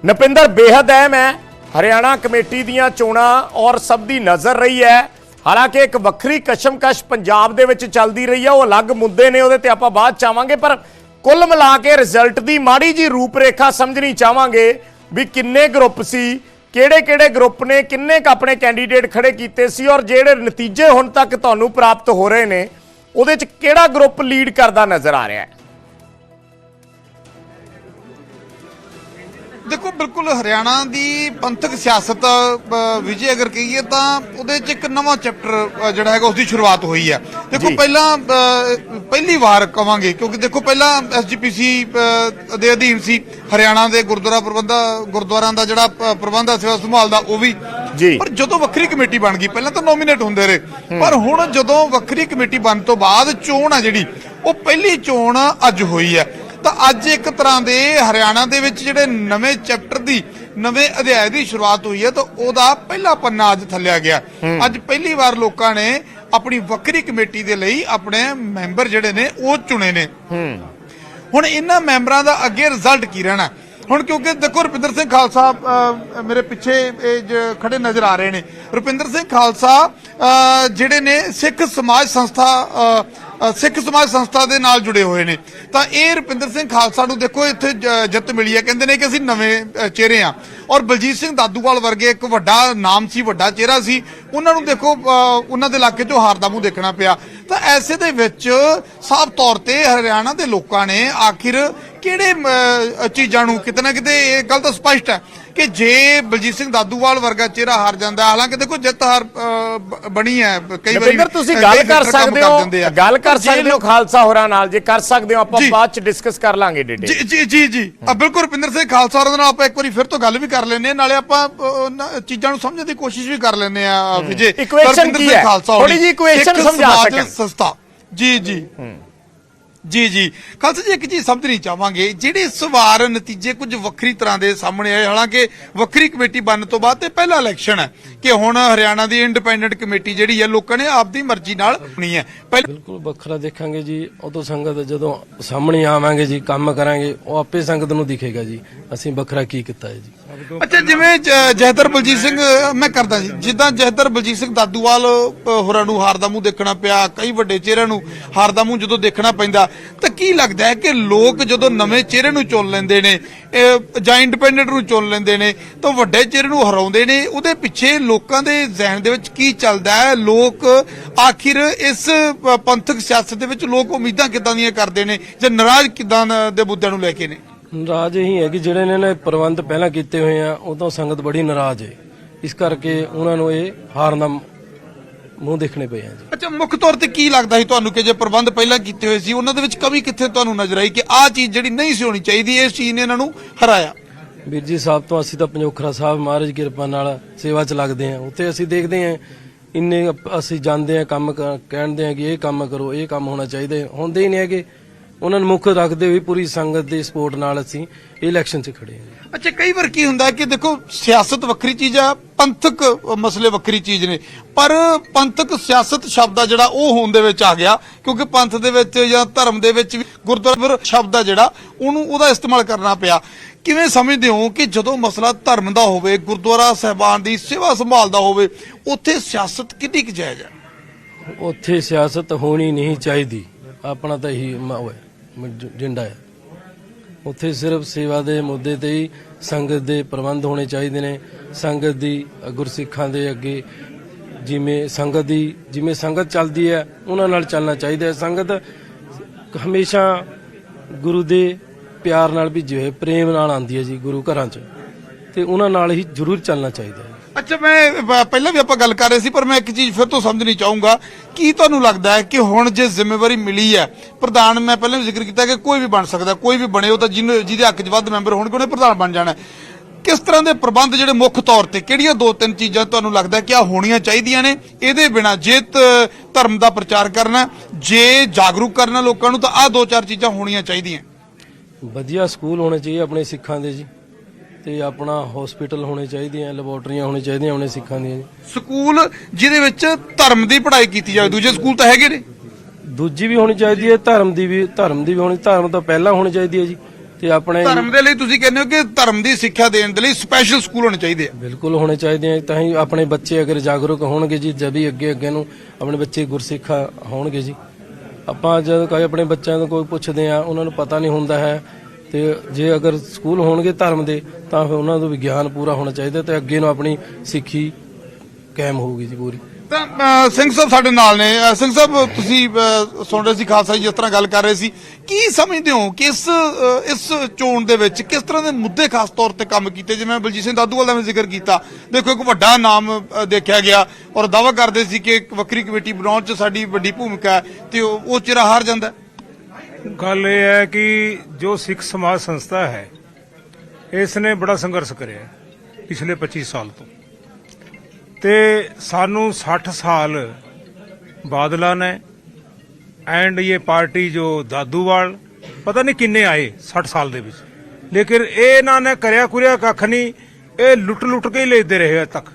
ਨਪਿੰਦਰ, ਬੇਹਦ ਅਹਿਮ ਹੈ ਹਰਿਆਣਾ ਕਮੇਟੀ ਦੀਆਂ ਚੋਣਾਂ ਔਰ ਸਭ ਦੀ ਨਜ਼ਰ ਰਹੀ ਹੈ ਹਾਲਾਂਕਿ ਇੱਕ ਵੱਖਰੀ ਕਸ਼ਮਕਸ਼ ਪੰਜਾਬ ਦੇ ਵਿੱਚ ਚੱਲਦੀ ਰਹੀ ਹੈ ਉਹ ਅਲੱਗ ਮੁੱਦੇ ਨੇ, ਉਹਦੇ ਤੇ ਆਪਾਂ ਬਾਅਦ ਚਾਵਾਂਗੇ ਪਰ ਕੁੱਲ ਮਿਲਾ ਕੇ ਰਿਜ਼ਲਟ ਦੀ ਮਾੜੀ ਜੀ ਰੂਪਰੇਖਾ ਸਮਝਣੀ ਚਾਹਾਂਗੇ ਵੀ ਕਿੰਨੇ ਗਰੁੱਪ ਸੀ, ਕਿਹੜੇ ਕਿਹੜੇ ਗਰੁੱਪ ਨੇ, ਕਿੰਨੇ ਕ ਆਪਣੇ ਕੈਂਡੀਡੇਟ ਖੜੇ ਕੀਤੇ ਸੀ ਔਰ ਜਿਹੜੇ ਨਤੀਜੇ ਹੁਣ ਤੱਕ ਤੁਹਾਨੂੰ ਪ੍ਰਾਪਤ ਹੋ ਰਹੇ ਨੇ, ਉਹਦੇ ਚ ਕਿਹੜਾ ਗਰੁੱਪ ਲੀਡ ਕਰਦਾ ਨਜ਼ਰ ਆ ਰਿਹਾ ਹੈ? ਦੇਖੋ ਬਿਲਕੁਲ ਹਰਿਆਣਾ ਦੀ ਪੰਥਕ ਸਿਆਸਤ ਵਿਜੇ ਅਗਰ ਕਹੀਏ ਤਾਂ ਉਹਦੇ 'ਚ ਇੱਕ ਨਵਾਂ ਚੈਪਟਰ ਜਿਹੜਾ ਹੈਗਾ ਉਸ ਦੀ ਸ਼ੁਰੂਆਤ ਹੋਈ ਹੈ। ਦੇਖੋ। ਪਹਿਲਾਂ ਪਹਿਲੀ ਵਾਰ ਕਵਾਂਗੇ ਕਿਉਂਕਿ ਦੇਖੋ ਪਹਿਲਾਂ ਐਸਜੀਪੀਸੀ ਦੇ ਅਧੀਨ ਸੀ। ਹਰਿਆਣਾ ਦੇ ਗੁਰਦੁਆਰਾ ਪ੍ਰਬੰਧਾ ਗੁਰਦੁਆਰਾਂ ਦਾ ਜਿਹੜਾ ਪ੍ਰਬੰਧ ਸੇਵਾ ਸੰਭਾਲਦਾ ਉਹ ਵੀ। ਜੀ। ਪਰ ਜਦੋਂ ਵੱਖਰੀ ਕਮੇਟੀ ਬਣ ਗਈ ਪਹਿਲਾਂ ਤਾਂ ਨੋਮੀਨੇਟ ਹੁੰਦੇ ਰਹੇ। ਪਰ ਹੁਣ ਜਦੋਂ ਵੱਖਰੀ ਕਮੇਟੀ ਬਣਨ ਤੋਂ ਬਾਅਦ ਚੋਣ ਆ ਜਿਹੜੀ ਉਹ ਪਹਿਲੀ ਚੋਣ ਅੱਜ ਹੋਈ ਹੈ। ਤਾਂ ਅੱਜ ਇੱਕ ਤਰ੍ਹਾਂ ਦੇ ਹਰਿਆਣਾ ਦੇ ਵਿੱਚ ਜਿਹੜੇ ਨਵੇਂ ਚੈਪਟਰ ਦੀ ਨਵੇਂ ਅਧਿਆਇ ਦੀ ਸ਼ੁਰੂਆਤ ਹੋਈ ਹੈ ਤਾਂ ਉਹਦਾ ਪਹਿਲਾ ਪੰਨਾ ਅੱਜ ਥੱਲਿਆ ਗਿਆ। ਅੱਜ ਪਹਿਲੀ ਵਾਰ ਲੋਕਾਂ ਨੇ ਆਪਣੀ ਵੱਖਰੀ ਕਮੇਟੀ ਦੇ ਲਈ ਆਪਣੇ ਮੈਂਬਰ ਜਿਹੜੇ ਨੇ ਉਹ ਚੁਣੇ ਨੇ। ਹੁਣ ਇਹਨਾਂ ਮੈਂਬਰਾਂ ਦਾ ਅੱਗੇ ਰਿਜ਼ਲਟ ਕੀ ਰਹਿਣਾ? ਹੁਣ ਕਿਉਂਕਿ ਦੇਖੋ ਰੁਪਿੰਦਰ ਸਿੰਘ ਖਾਲਸਾ ਮੇਰੇ ਪਿੱਛੇ ਖੜੇ ਨਜ਼ਰ ਆ ਰਹੇ ਨੇ। ਰੁਪਿੰਦਰ ਸਿੰਘ ਖਾਲਸਾ ਜਿਹੜੇ ਨੇ ਸਿੱਖ ਸਮਾਜ ਸੰਸਥਾ ਸਿੱਖ ਸਮਾਜ ਸੰਸਥਾ ਦੇ ਨਾਲ ਜੁੜੇ ਹੋਏ ਨੇ। ਤਾਂ ਇਹ ਰੁਪਿੰਦਰ ਸਿੰਘ ਖਾਲਸਾ ਨੂੰ ਦੇਖੋ ਇੱਥੇ ਜਿੱਤ ਮਿਲੀ ਹੈ। ਕਹਿੰਦੇ ਨੇ ਕਿ ਅਸੀਂ ਨਵੇਂ ਚਿਹਰੇ ਆ ਔਰ ਬਲਜੀਤ ਸਿੰਘ ਦਾਦੂਵਾਲ ਵਰਗੇ ਇੱਕ ਵੱਡਾ ਨਾਮ ਸੀ ਵੱਡਾ ਚਿਹਰਾ ਸੀ। ਉਹਨਾਂ ਨੂੰ ਦੇਖੋ ਅ, ਉਹਨਾਂ ਦੇ ਇਲਾਕੇ 'ਚੋਂ ਹਾਰ ਦਾ ਮੂੰਹ ਦੇਖਣਾ ਪਿਆ। ਤਾਂ ਐਸੇ ਦੇ ਵਿੱਚ ਸਾਫ਼ ਤੌਰ ਤੇ ਹਰਿਆਣਾ ਦੇ ਲੋਕਾਂ ਨੇ ਆਖਿਰ ਕਿਹੜੇ ਚੀਜ਼ਾਂ ਨੂੰ ਕਿਤੇ ਨਾ ਕਿਤੇ ਇਹ ਗੱਲ ਤਾਂ ਸਪਸ਼ਟ ਹੈ ਕਿ ਜੇ ਬਲਜੀਤ ਸਿੰਘ ਦਾਦੂਵਾਲ ਵਰਗਾ ਚਿਹਰਾ ਹਾਰ ਜਾਂਦਾ ਹੈ, ਹਾਲਾਂਕਿ ਦੇਖੋ ਜਿੱਤ ਹਾਰ ਬ- ਬਣੀ ਹੈ ਕਈ ਵਾਰੀ ਨਪਿੰਦਰ ਤੁਸੀਂ ਗੱਲ ਕਰ ਕੰਮ ਸਕਦੇ ਹੋ ਆ। ਗੱਲ ਕਰ ਪਰ ਜੇ ਸਕਦੇ ਹੋ ਖਾਲਸਾ ਹੋਰਾਂ ਨਾਲ ਜੇ ਕਰ ਸਕਦੇ ਹੋ ਆਪਾਂ ਜੀ। ਬਾਅਦ ਚ ਡਿਸਕਸ ਕਰ ਲਾਂਗੇ ਡਿਟੇਲ ਜੀ ਜੀ ਜੀ ਜੀ ਆ ਬਿਲਕੁਲ ਰੁਪਿੰਦਰ ਸਿੰਘ ਖਾਲਸਾ ਹੋਰਾਂ ਦੇ ਨਾਲ ਆਪਾਂ ਇੱਕ ਵਾਰੀ ਫਿਰ ਤੋਂ ਗੱਲ ਵੀ ਕਰ ਲੈਨੇ ਨਾਲੇ ਆਪਾਂ ਅ, ਚੀਜ਼ਾਂ ਨੂੰ ਸਮਝਣ ਦੀ ਕੋਸ਼ਿਸ਼ ਵੀ ਕਰ ਲੈਨੇ ਆ ਵਿਜੇ Equation ਰੁਪਿੰਦਰ ਕੀ ਸਿੰਘ ਹੈ? ਖਾਲਸਾ ਥੋੜ੍ਹੀ ਹੋਣੀ, ਜਿਹੀ equation ਇੱਕ ਸਮਝਾ ਸਮਾਜ ਸਕਣ। ਸੰਸਥਾ ਜੀ ਜੀ ਜੀ ਜੀ। ਖਾਲਸਾ ਜੀ ਇੱਕ ਚੀਜ਼ ਸਮਝਣੀ ਚਾਹਾਂਗੇ। ਜਿਹੜੇ ਇਸ ਵਾਰ ਨਤੀਜੇ ਕੁਝ ਵੱਖਰੀ ਤਰ੍ਹਾਂ ਦੇ ਸਾਹਮਣੇ ਆਏ ਹਾਲਾਂਕਿ ਵੱਖਰੀ ਕਮੇਟੀ ਬਣਨ ਤੋਂ ਬਾਅਦ ਤੇ ਪਹਿਲਾ ਇਲੈਕਸ਼ਨ ਹੈ ਕਿ ਹੁਣ ਹਰਿਆਣਾ ਦੀ ਇੰਡੀਪੈਂਡੈਂਟ ਕਮੇਟੀ ਜਿਹੜੀ ਹੈ ਲੋਕਾਂ ਨੇ ਆਪਦੀ ਮਰਜ਼ੀ ਨਾਲ ਚੁਣੀ ਹੈ। ਬਿਲਕੁਲ ਵੱਖਰਾ ਦੇਖਾਂਗੇ ਜੀ। ਉਦੋਂ ਸੰਗਤ ਜਦੋਂ ਸਾਹਮਣੇ ਆਵਾਂਗੇ ਜੀ ਕੰਮ ਕਰਾਂਗੇ ਉਹ ਆਪੇ ਸੰਗਤ ਨੂੰ ਦਿਖੇਗਾ ਜੀ। ਅਸੀਂ ਵੱਖਰਾ ਕੀ ਕੀਤਾ ਹੈ ਜੀ। ਅੱਛਾ ਜਿਵੇਂ ਜਹਦਰ ਬਲਜੀਤ ਸਿੰਘ ਮੈਂ ਕਰਦਾ ਜੀ। ਜਿੱਦਾਂ ਜਹਦਰ ਬਲਜੀਤ ਸਿੰਘ ਦਾਦੂਵਾਲ ਹੋਰਾਂ ਨੂੰ ਹਾਰ ਦਾ ਮੂੰਹ ਦੇਖਣਾ ਪਿਆ ਕਈ ਵੱਡੇ ਚਿਹਰਿਆਂ ਨੂੰ ਹਾਰ ਦਾ ਮੂੰਹ ਜਦੋਂ ਦੇਖਣਾ ਪੈਂਦਾ ਤਾਂ ਕੀ ਲੱਗਦਾ ਹੈ ਕਿ ਲੋਕ ਜਦੋਂ ਨਵੇਂ ਚਿਹਰੇ ਨੂੰ ਚੁਣ ਲੈਂਦੇ ਨੇ ਜਾਂ ਇੰਡੀਪੈਂਡੈਂਟ ਨੂੰ ਚੁਣ ਲੈਂਦੇ ਨੇ, ਤਾਂ ਵੱਡੇ ਚਿਹਰੇ ਨੂੰ ਹਰਾਉਂਦੇ ਨੇ, ਉਹਦੇ ਪਿੱਛੇ ਲੋਕਾਂ ਦੇ ਜ਼ਿਹਨ ਦੇ ਵਿੱਚ ਕੀ ਚੱਲਦਾ ਹੈ? ਲੋਕ ਆਖਿਰ ਇਸ ਪੰਥਕ ਸਿਆਸਤ ਦੇ ਵਿੱਚ ਲੋਕ ਉਮੀਦਾਂ ਕਿੱਦਾਂ ਦੀਆਂ ਕਰਦੇ ਨੇ ਜਾਂ ਨਾਰਾਜ਼ ਕਿੱਦਾਂ ਦੇ ਮੁੱਦਿਆਂ ਨੂੰ ਲੈ ਕੇ ਨੇ? ਨਾਰਾਜ਼ ਇਹੀ ਹੈ ਕਿ ਜਿਹੜੇ ਨੇ ਨਾ ਪ੍ਰਬੰਧ ਪਹਿਲਾਂ ਕੀਤੇ ਹੋਏ ਆ, ਉਹ ਤਾਂ ਸੰਗਤ ਬੜੀ ਨਾਰਾਜ਼ ਹੈ ਇਸ ਕਰਕੇ ਉਹਨਾਂ ਨੂੰ ਇਹ ਹਾਰ ਦਾ ਮੂੰਹ ਦੇਖਣੇ ਪਏ ਆ ਜੀ। ਅੱਛਾ ਮੁੱਖ ਤੌਰ ਤੇ ਕੀ ਲੱਗਦਾ ਸੀ ਤੁਹਾਨੂੰ ਕਿ ਜੇ ਪ੍ਰਬੰਧ ਪਹਿਲਾਂ ਕੀਤੇ ਹੋਏ ਸੀ ਉਹਨਾਂ ਦੇ ਵਿੱਚ ਕਮੀ ਕਿੱਥੇ ਤੁਹਾਨੂੰ ਨਜ਼ਰ ਆਈ ਕਿ ਆਹ ਚੀਜ਼ ਜਿਹੜੀ ਨਹੀਂ ਸੀ ਹੋਣੀ ਚਾਹੀਦੀ ਇਸ ਚੀਜ਼ ਨੇ ਇਹਨਾਂ ਨੂੰ ਹਰਾਇਆ? ਵੀਰ ਜੀ ਸਾਹਿਬ ਤੋਂ ਅਸੀਂ ਤਾਂ ਪੰਜੋਖਰਾ ਸਾਹਿਬ ਮਹਾਰਾਜ ਦੀ ਕਿਰਪਾ ਨਾਲ ਸੇਵਾ ਚ ਲੱਗਦੇ ਆ ਉੱਥੇ ਅਸੀਂ ਦੇਖਦੇ ਆ ਇੰਨੇ ਅਪ- ਅਸੀਂ ਜਾਂਦੇ ਆ ਕੰਮ ਕ- ਕਹਿੰਦੇ ਆ ਕਿ ਇਹ ਕੰਮ ਕਰੋ ਇਹ ਕੰਮ ਹੋਣਾ ਚਾਹੀਦਾ ਹੈ। ਹੁੰਦੇ ਹੀ ਨਹੀਂ ਹੈਗੇ। ਉਹਨਾਂ ਨੂੰ ਮੁੱਖ ਰੱਖਦੇ ਹੋਏ ਪੂਰੀ ਸੰਗਤ ਦੀ ਸਪੋਰਟ ਨਾਲ ਅਸੀਂ ਇਲੈਕਸ਼ਨ 'ਚ ਖੜੇ ਹਾਂ ਅੱਛਾ ਕਈ ਵਾਰ ਕੀ ਹੁੰਦਾ ਕਿ ਦੇਖੋ ਸਿਆਸਤ ਵੱਖਰੀ ਚੀਜ਼ ਆ ਪੰਥਕ ਮਸਲੇ ਵੱਖਰੀ ਚੀਜ਼ ਨੇ ਪਰ ਪੰਥਕ ਸਿਆਸਤ ਸ਼ਬਦ ਆ ਜਿਹੜਾ ਉਹ ਹੋਣ ਦੇ ਵਿੱਚ ਆ ਗਿਆ ਕਿਉਂਕਿ ਪੰਥ ਦੇ ਵਿੱਚ ਜਾਂ ਧਰਮ ਦੇ ਵਿੱਚ ਵੀ ਗੁਰਦੁਆਰਾ ਸ਼ਬਦ ਆ ਜਿਹੜਾ ਉਹਨੂੰ ਉਹਦਾ ਇਸਤੇਮਾਲ ਕਰਨਾ ਪਿਆ। ਕਿਵੇਂ ਸਮਝਦੇ ਹੋ ਕਿ ਜਦੋਂ ਮਸਲਾ ਧਰਮ ਦਾ ਹੋਵੇ ਗੁਰਦੁਆਰਾ ਸਹਿਬਾਨ ਦੀ ਸੇਵਾ ਸੰਭਾਲਦਾ ਹੋਵੇ ਉੱਥੇ ਸਿਆਸਤ ਕਿੰਨੀ ਕੁ ਜਾਇਜ਼ ਹੈ ਉੱਥੇ ਸਿਆਸਤ ਹੋਣੀ ਨਹੀਂ ਚਾਹੀਦੀ ਆਪਣਾ ਤਾਂ ਇਹੀ ਮ- ਉਹ ਹੈ। ਮ- ਏਜੰਡਾ ਹੈ। ਉੱਥੇ ਸਿਰਫ ਸੇਵਾ ਦੇ ਮੁੱਦੇ ਤੇ ਹੀ ਸੰਗਤ ਦੇ ਪ੍ਰਬੰਧ ਹੋਣੇ ਚਾਹੀਦੇ ਨੇ। ਸੰਗਤ ਦੀ ਗੁਰਸਿੱਖਾਂ ਦੇ ਅੱਗੇ ਜਿਵੇਂ ਸੰਗਤ ਦੀ, ਜਿਵੇਂ ਸੰਗਤ ਚੱਲਦੀ ਹੈ, ਉਹਨਾਂ ਨਾਲ ਚੱਲਣਾ ਚਾਹੀਦਾ ਹੈ। ਸੰਗਤ ਹਮੇਸ਼ਾ ਗੁਰੂ ਦੇ ਪਿਆਰ ਨਾਲ ਭਿੱਜੇ ਹੋਏ, ਪ੍ਰੇਮ ਨਾਲ ਆਉਂਦੀ ਹੈ ਜੀ ਗੁਰੂ ਘਰਾਂ 'ਚ। ਤੇ ਉਹਨਾਂ ਨਾਲ ਹੀ ਜ਼ਰੂਰ ਚੱਲਣਾ ਚਾਹੀਦਾ ਅੱਛਾ ਮੈਂ ਪ- ਪਹਿਲਾਂ ਵੀ ਆਪਾਂ ਗੱਲ ਕਰ ਰਹੇ ਸੀ, ਪਰ ਮੈਂ ਇੱਕ ਚੀਜ਼ ਫਿਰ ਤੋਂ ਸਮਝਣੀ ਚਾਹੂੰਗਾ। ਕੀ ਤੁਹਾਨੂੰ ਲੱਗਦਾ ਹੈ ਕਿ ਹੁਣ ਜੇ ਜ਼ਿੰਮੇਵਾਰੀ ਮਿਲੀ ਹੈ, ਪ੍ਰਧਾਨ ਮੈਂ ਪਹਿਲਾਂ ਵੀ ਜ਼ਿਕਰ ਕੀਤਾ ਕਿ ਕੋਈ ਵੀ ਬਣ ਸਕਦਾ, ਕੋਈ ਵੀ ਬਣੇ, ਉਹ ਤਾਂ ਜਿਹਨੂੰ ਜਿਹਦੇ ਹੱਕ 'ਚ ਵੱਧ ਮੈਂਬਰ ਹੋਣਗੇ, ਉਹਨੇ ਪ੍ਰਧਾਨ ਬਣ ਜਾਣਾ ਹੈ। ਕਿਸ ਤਰ੍ਹਾਂ ਦੇ ਪ੍ਰਬੰਧ ਜਿਹੜੇ ਮੁੱਖ ਤੌਰ ਤੇ, ਕਿਹੜੀਆਂ ਦੋ ਤਿੰਨ ਚੀਜ਼ਾਂ ਤੁਹਾਨੂੰ ਲੱਗਦਾ ਕਿ ਆ ਹੋਣੀਆਂ ਚਾਹੀਦੀਆਂ ਨੇ? ਇਹਦੇ ਬਿਨਾ ਜੇ ਤ- ਧਰਮ ਦਾ ਪ੍ਰਚਾਰ ਕਰਨਾ, ਜੇ ਜਾਗਰੂਕ ਕਰਨਾ ਲੋਕਾਂ ਨੂੰ, ਤਾਂ ਆਹ ਦੋ ਚਾਰ ਚੀਜ਼ਾਂ ਹੋਣੀਆਂ ਚਾਹੀਦੀਆਂ। ਵਧੀਆ ਸਕੂਲ ਹੋਣੇ ਚਾਹੀਏ ਆਪਣੇ ਸਿੱਖਾਂ ਦੇ ਜੀ। ਤੇ ਆਪਣਾ ਹਸਪੀਟਲ ਹੋਣੇ ਚਾਹੀਦੇ ਆ ਲੈਬੋਰਟਰੀਆਂ ਹੋਣੀ ਚਾਹੀਦੀਆਂ ਆਪਣੇ ਸਿੱਖਾਂ ਦੀਆਂ ਜੀ। ਸਕੂਲ ਜਿਹਦੇ ਵਿੱਚ ਧਰਮ ਦੀ ਪੜ੍ਹਾਈ ਕੀਤੀ ਜਾਵੇ ਦੂਜੇ ਸਕੂਲ ਤਾਂ ਹੈਗੇ ਨੇ? ਦੂਜੀ ਵੀ ਹੋਣੀ ਚਾਹੀਦੀ ਹੈ ਧਰਮ ਦੀ ਵੀ ਧਰਮ ਦੀ ਵੀ ਹੋਣੀ ਧਰਮ ਤਾਂ ਪਹਿਲਾਂ ਹੋਣੀ ਚਾਹੀਦੀ ਹੈ ਜੀ। ਤੇ ਆਪਣੇ ਧਰਮ ਦੇ ਲਈ ਤੁਸੀਂ ਕਹਿੰਦੇ ਹੋ ਕਿ ਧਰਮ ਦੀ ਸਿੱਖਿਆ ਦੇਣ ਦੇ ਲਈ ਸਪੈਸ਼ਲ ਸਕੂਲ ਹੋਣੇ ਚਾਹੀਦੇ ਆ। ਬਿਲਕੁਲ ਹੋਣੇ ਚਾਹੀਦੇ ਆ ਤਾਂ ਹੀ ਆਪਣੇ ਬੱਚੇ ਅਗਰ ਜਾਗਰੂਕ ਹੋਣਗੇ ਜੀ ਜਦ ਹੀ ਅੱਗੇ ਅੱਗੇ ਨੂੰ ਆਪਣੇ ਬੱਚੇ ਗੁਰਸਿੱਖ ਹੋਣਗੇ ਜੀ। ਆਪਾਂ ਜਦ ਕੋਈ ਆਪਣੇ ਬੱਚਿਆਂ ਨੂੰ ਕੋਈ ਪੁੱਛਦੇ ਆ ਉਹਨਾਂ ਨੂੰ ਪਤਾ ਨਹੀਂ ਹੁੰਦਾ ਹੈ ਤੇ ਜੇ ਅਗਰ ਸਕੂਲ ਹੋਣਗੇ ਧਰਮ ਦੇ, ਤਾਂ ਫਿਰ ਉਹਨਾਂ ਨੂੰ ਵਿਗਿਆਨ ਪੂਰਾ ਹੋਣਾ ਚਾਹੀਦਾ ਤੇ ਅੱਗੇ ਨੂੰ ਆਪਣੀ ਸਿੱਖੀ ਕਾਇਮ ਹੋਊਗੀ ਜੀ ਪੂਰੀ। ਤਾਂ ਸਿੰਘ ਸਾਹਿਬ ਸਾਡੇ ਨਾਲ ਨੇ। ਸਿੰਘ ਸਾਹਿਬ, ਤੁਸੀਂ ਸੁਣ ਰਹੇ ਸੀ ਖਾਲਸਾ ਜੀ, ਜਿਸ ਤਰ੍ਹਾਂ ਗੱਲ ਕਰ ਰਹੇ ਸੀ। ਕੀ ਸਮਝਦੇ ਹੋ ਕਿ ਇਸ ਚੋਣ ਦੇ ਵਿੱਚ ਕਿਸ ਤਰ੍ਹਾਂ ਦੇ ਮੁੱਦੇ ਖਾਸ ਤੌਰ ਤੇ ਕੰਮ ਕੀਤੇ? ਜਿਵੇਂ ਬਲਜੀਤ ਸਿੰਘ ਦਾਦੂਵਾਲ ਦਾ ਮੈਂ ਜ਼ਿਕਰ ਕੀਤਾ। ਦੇਖੋ, ਇੱਕ ਵੱਡਾ ਨਾਮ ਦੇਖਿਆ ਗਿਆ ਔਰ ਦਾਅਵਾ ਕਰਦੇ ਸੀ ਕਿ ਇੱਕ ਵੱਖਰੀ ਕਮੇਟੀ ਬਣਾਉਣ 'ਚ ਸਾਡੀ ਵੱਡੀ ਭੂਮਿਕਾ ਹੈ ਤੇ ਉਹ ਉਹ ਚਿਹਰਾ ਹਾਰ ਜਾਂਦਾ ਗੱਲ ਇਹ ਹੈ ਕਿ ਜੋ ਸਿੱਖ ਸਮਾਜ ਸੰਸਥਾ ਹੈ ਇਸ ਨੇ ਬੜਾ ਸੰਘਰਸ਼ ਕਰਿਆ ਪਿਛਲੇ 25 ਸਾਲ ਤੋਂ। ਤੇ ਸਾਨੂੰ 60 ਸਾਲ ਬਾਦਲਾਂ ਨੇ ਐਂਡ ਇਹ ਪਾਰਟੀ ਜੋ ਦਾਦੂਵਾਲ, ਪਤਾ ਨਹੀਂ ਕਿੰਨੇ ਆਏ 60 ਸਾਲ ਦੇ ਵਿੱਚ। ਲੇਕਿਨ ਇਹ ਇਹਨਾਂ ਨੇ ਕਰਿਆ ਕੁਰਿਆ ਕੱਖ ਨਹੀਂ, ਇਹ ਲੁੱਟ ਲੁੱਟ ਕੇ ਹੀ ਲੈਦੇ ਰਹੇ ਅੱਜ ਤੱਕ।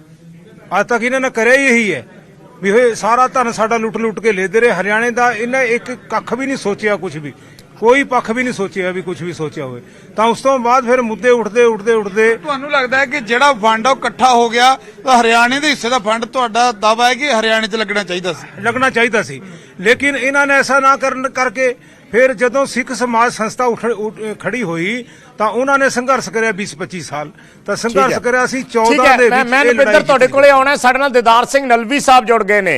ਅੱਜ ਤੱਕ ਇਹਨਾਂ ਨੇ ਕਰਿਆ ਹੀ ਇਹੀ ਹੈ। ਵੀ ਇਹ ਸਾਰਾ ਧਨ ਸਾਡਾ ਲੁੱਟ ਲੁੱਟ ਕੇ ਲੈਦੇ ਰਹੇ। ਹਰਿਆਣੇ ਦਾ ਇਹਨੇ ਇੱਕ ਕੱਖ ਵੀ ਨਹੀਂ ਸੋਚਿਆ ਕੁਝ ਵੀ। ਕੋਈ ਪੱਖ ਵੀ ਨਹੀਂ ਸੋਚਿਆ ਵੀ ਕੁਝ ਵੀ ਸੋਚਿਆ ਹੋਵੇ। ਤਾਂ ਉਸ ਤੋਂ ਬਾਅਦ ਫਿਰ ਮੁੱਦੇ ਉੱਠਦੇ ਉੱਠਦੇ ਉੱਠਦੇ। ਤੁਹਾਨੂੰ ਲੱਗਦਾ ਹੈ ਕਿ ਜਿਹੜਾ ਫੰਡ ਉਹ ਇਕੱਠਾ ਹੋ ਗਿਆ ਤਾਂ ਹਰਿਆਣੇ ਦੇ ਹਿੱਸੇ ਦਾ ਫੰਡ ਤੁਹਾਡਾ ਦਾਅਵਾ ਹੈ ਕਿ ਹਰਿਆਣੇ 'ਚ ਲੱਗਣਾ ਚਾਹੀਦਾ ਸੀ? ਲੱਗਣਾ ਚਾਹੀਦਾ ਸੀ। ਲੇਕਿਨ ਇਹਨਾਂ ਨੇ ਐਸਾ ਨਾ ਕਰਨ ਕਰਕੇ ਫਿਰ ਜਦੋਂ ਸਿੱਖ ਸਮਾਜ ਸੰਸਥਾ ਖੜੀ ਹੋਈ ਤਾਂ ਉਹਨਾਂ ਨੇ ਸੰਘਰਸ਼ ਕਰਿਆ 20 25 ਸਾਲ। ਤਾਂ ਸੰਘਰਸ਼ ਕਰਿਆ ਸੀ 14 ਠੀਕ ਹੈ। ਦੇ ਵਿੱਚ ਮੈਂ ਨਵਿੰਦਰ ਤੁਹਾਡੇ। ਕੋਲੇ ਆਉਣਾ। ਸਾਡੇ ਨਾਲ ਦਿਦਾਰ ਸਿੰਘ ਨਲਵੀ ਸਾਹਿਬ ਜੁੜ ਗਏ ਨੇ।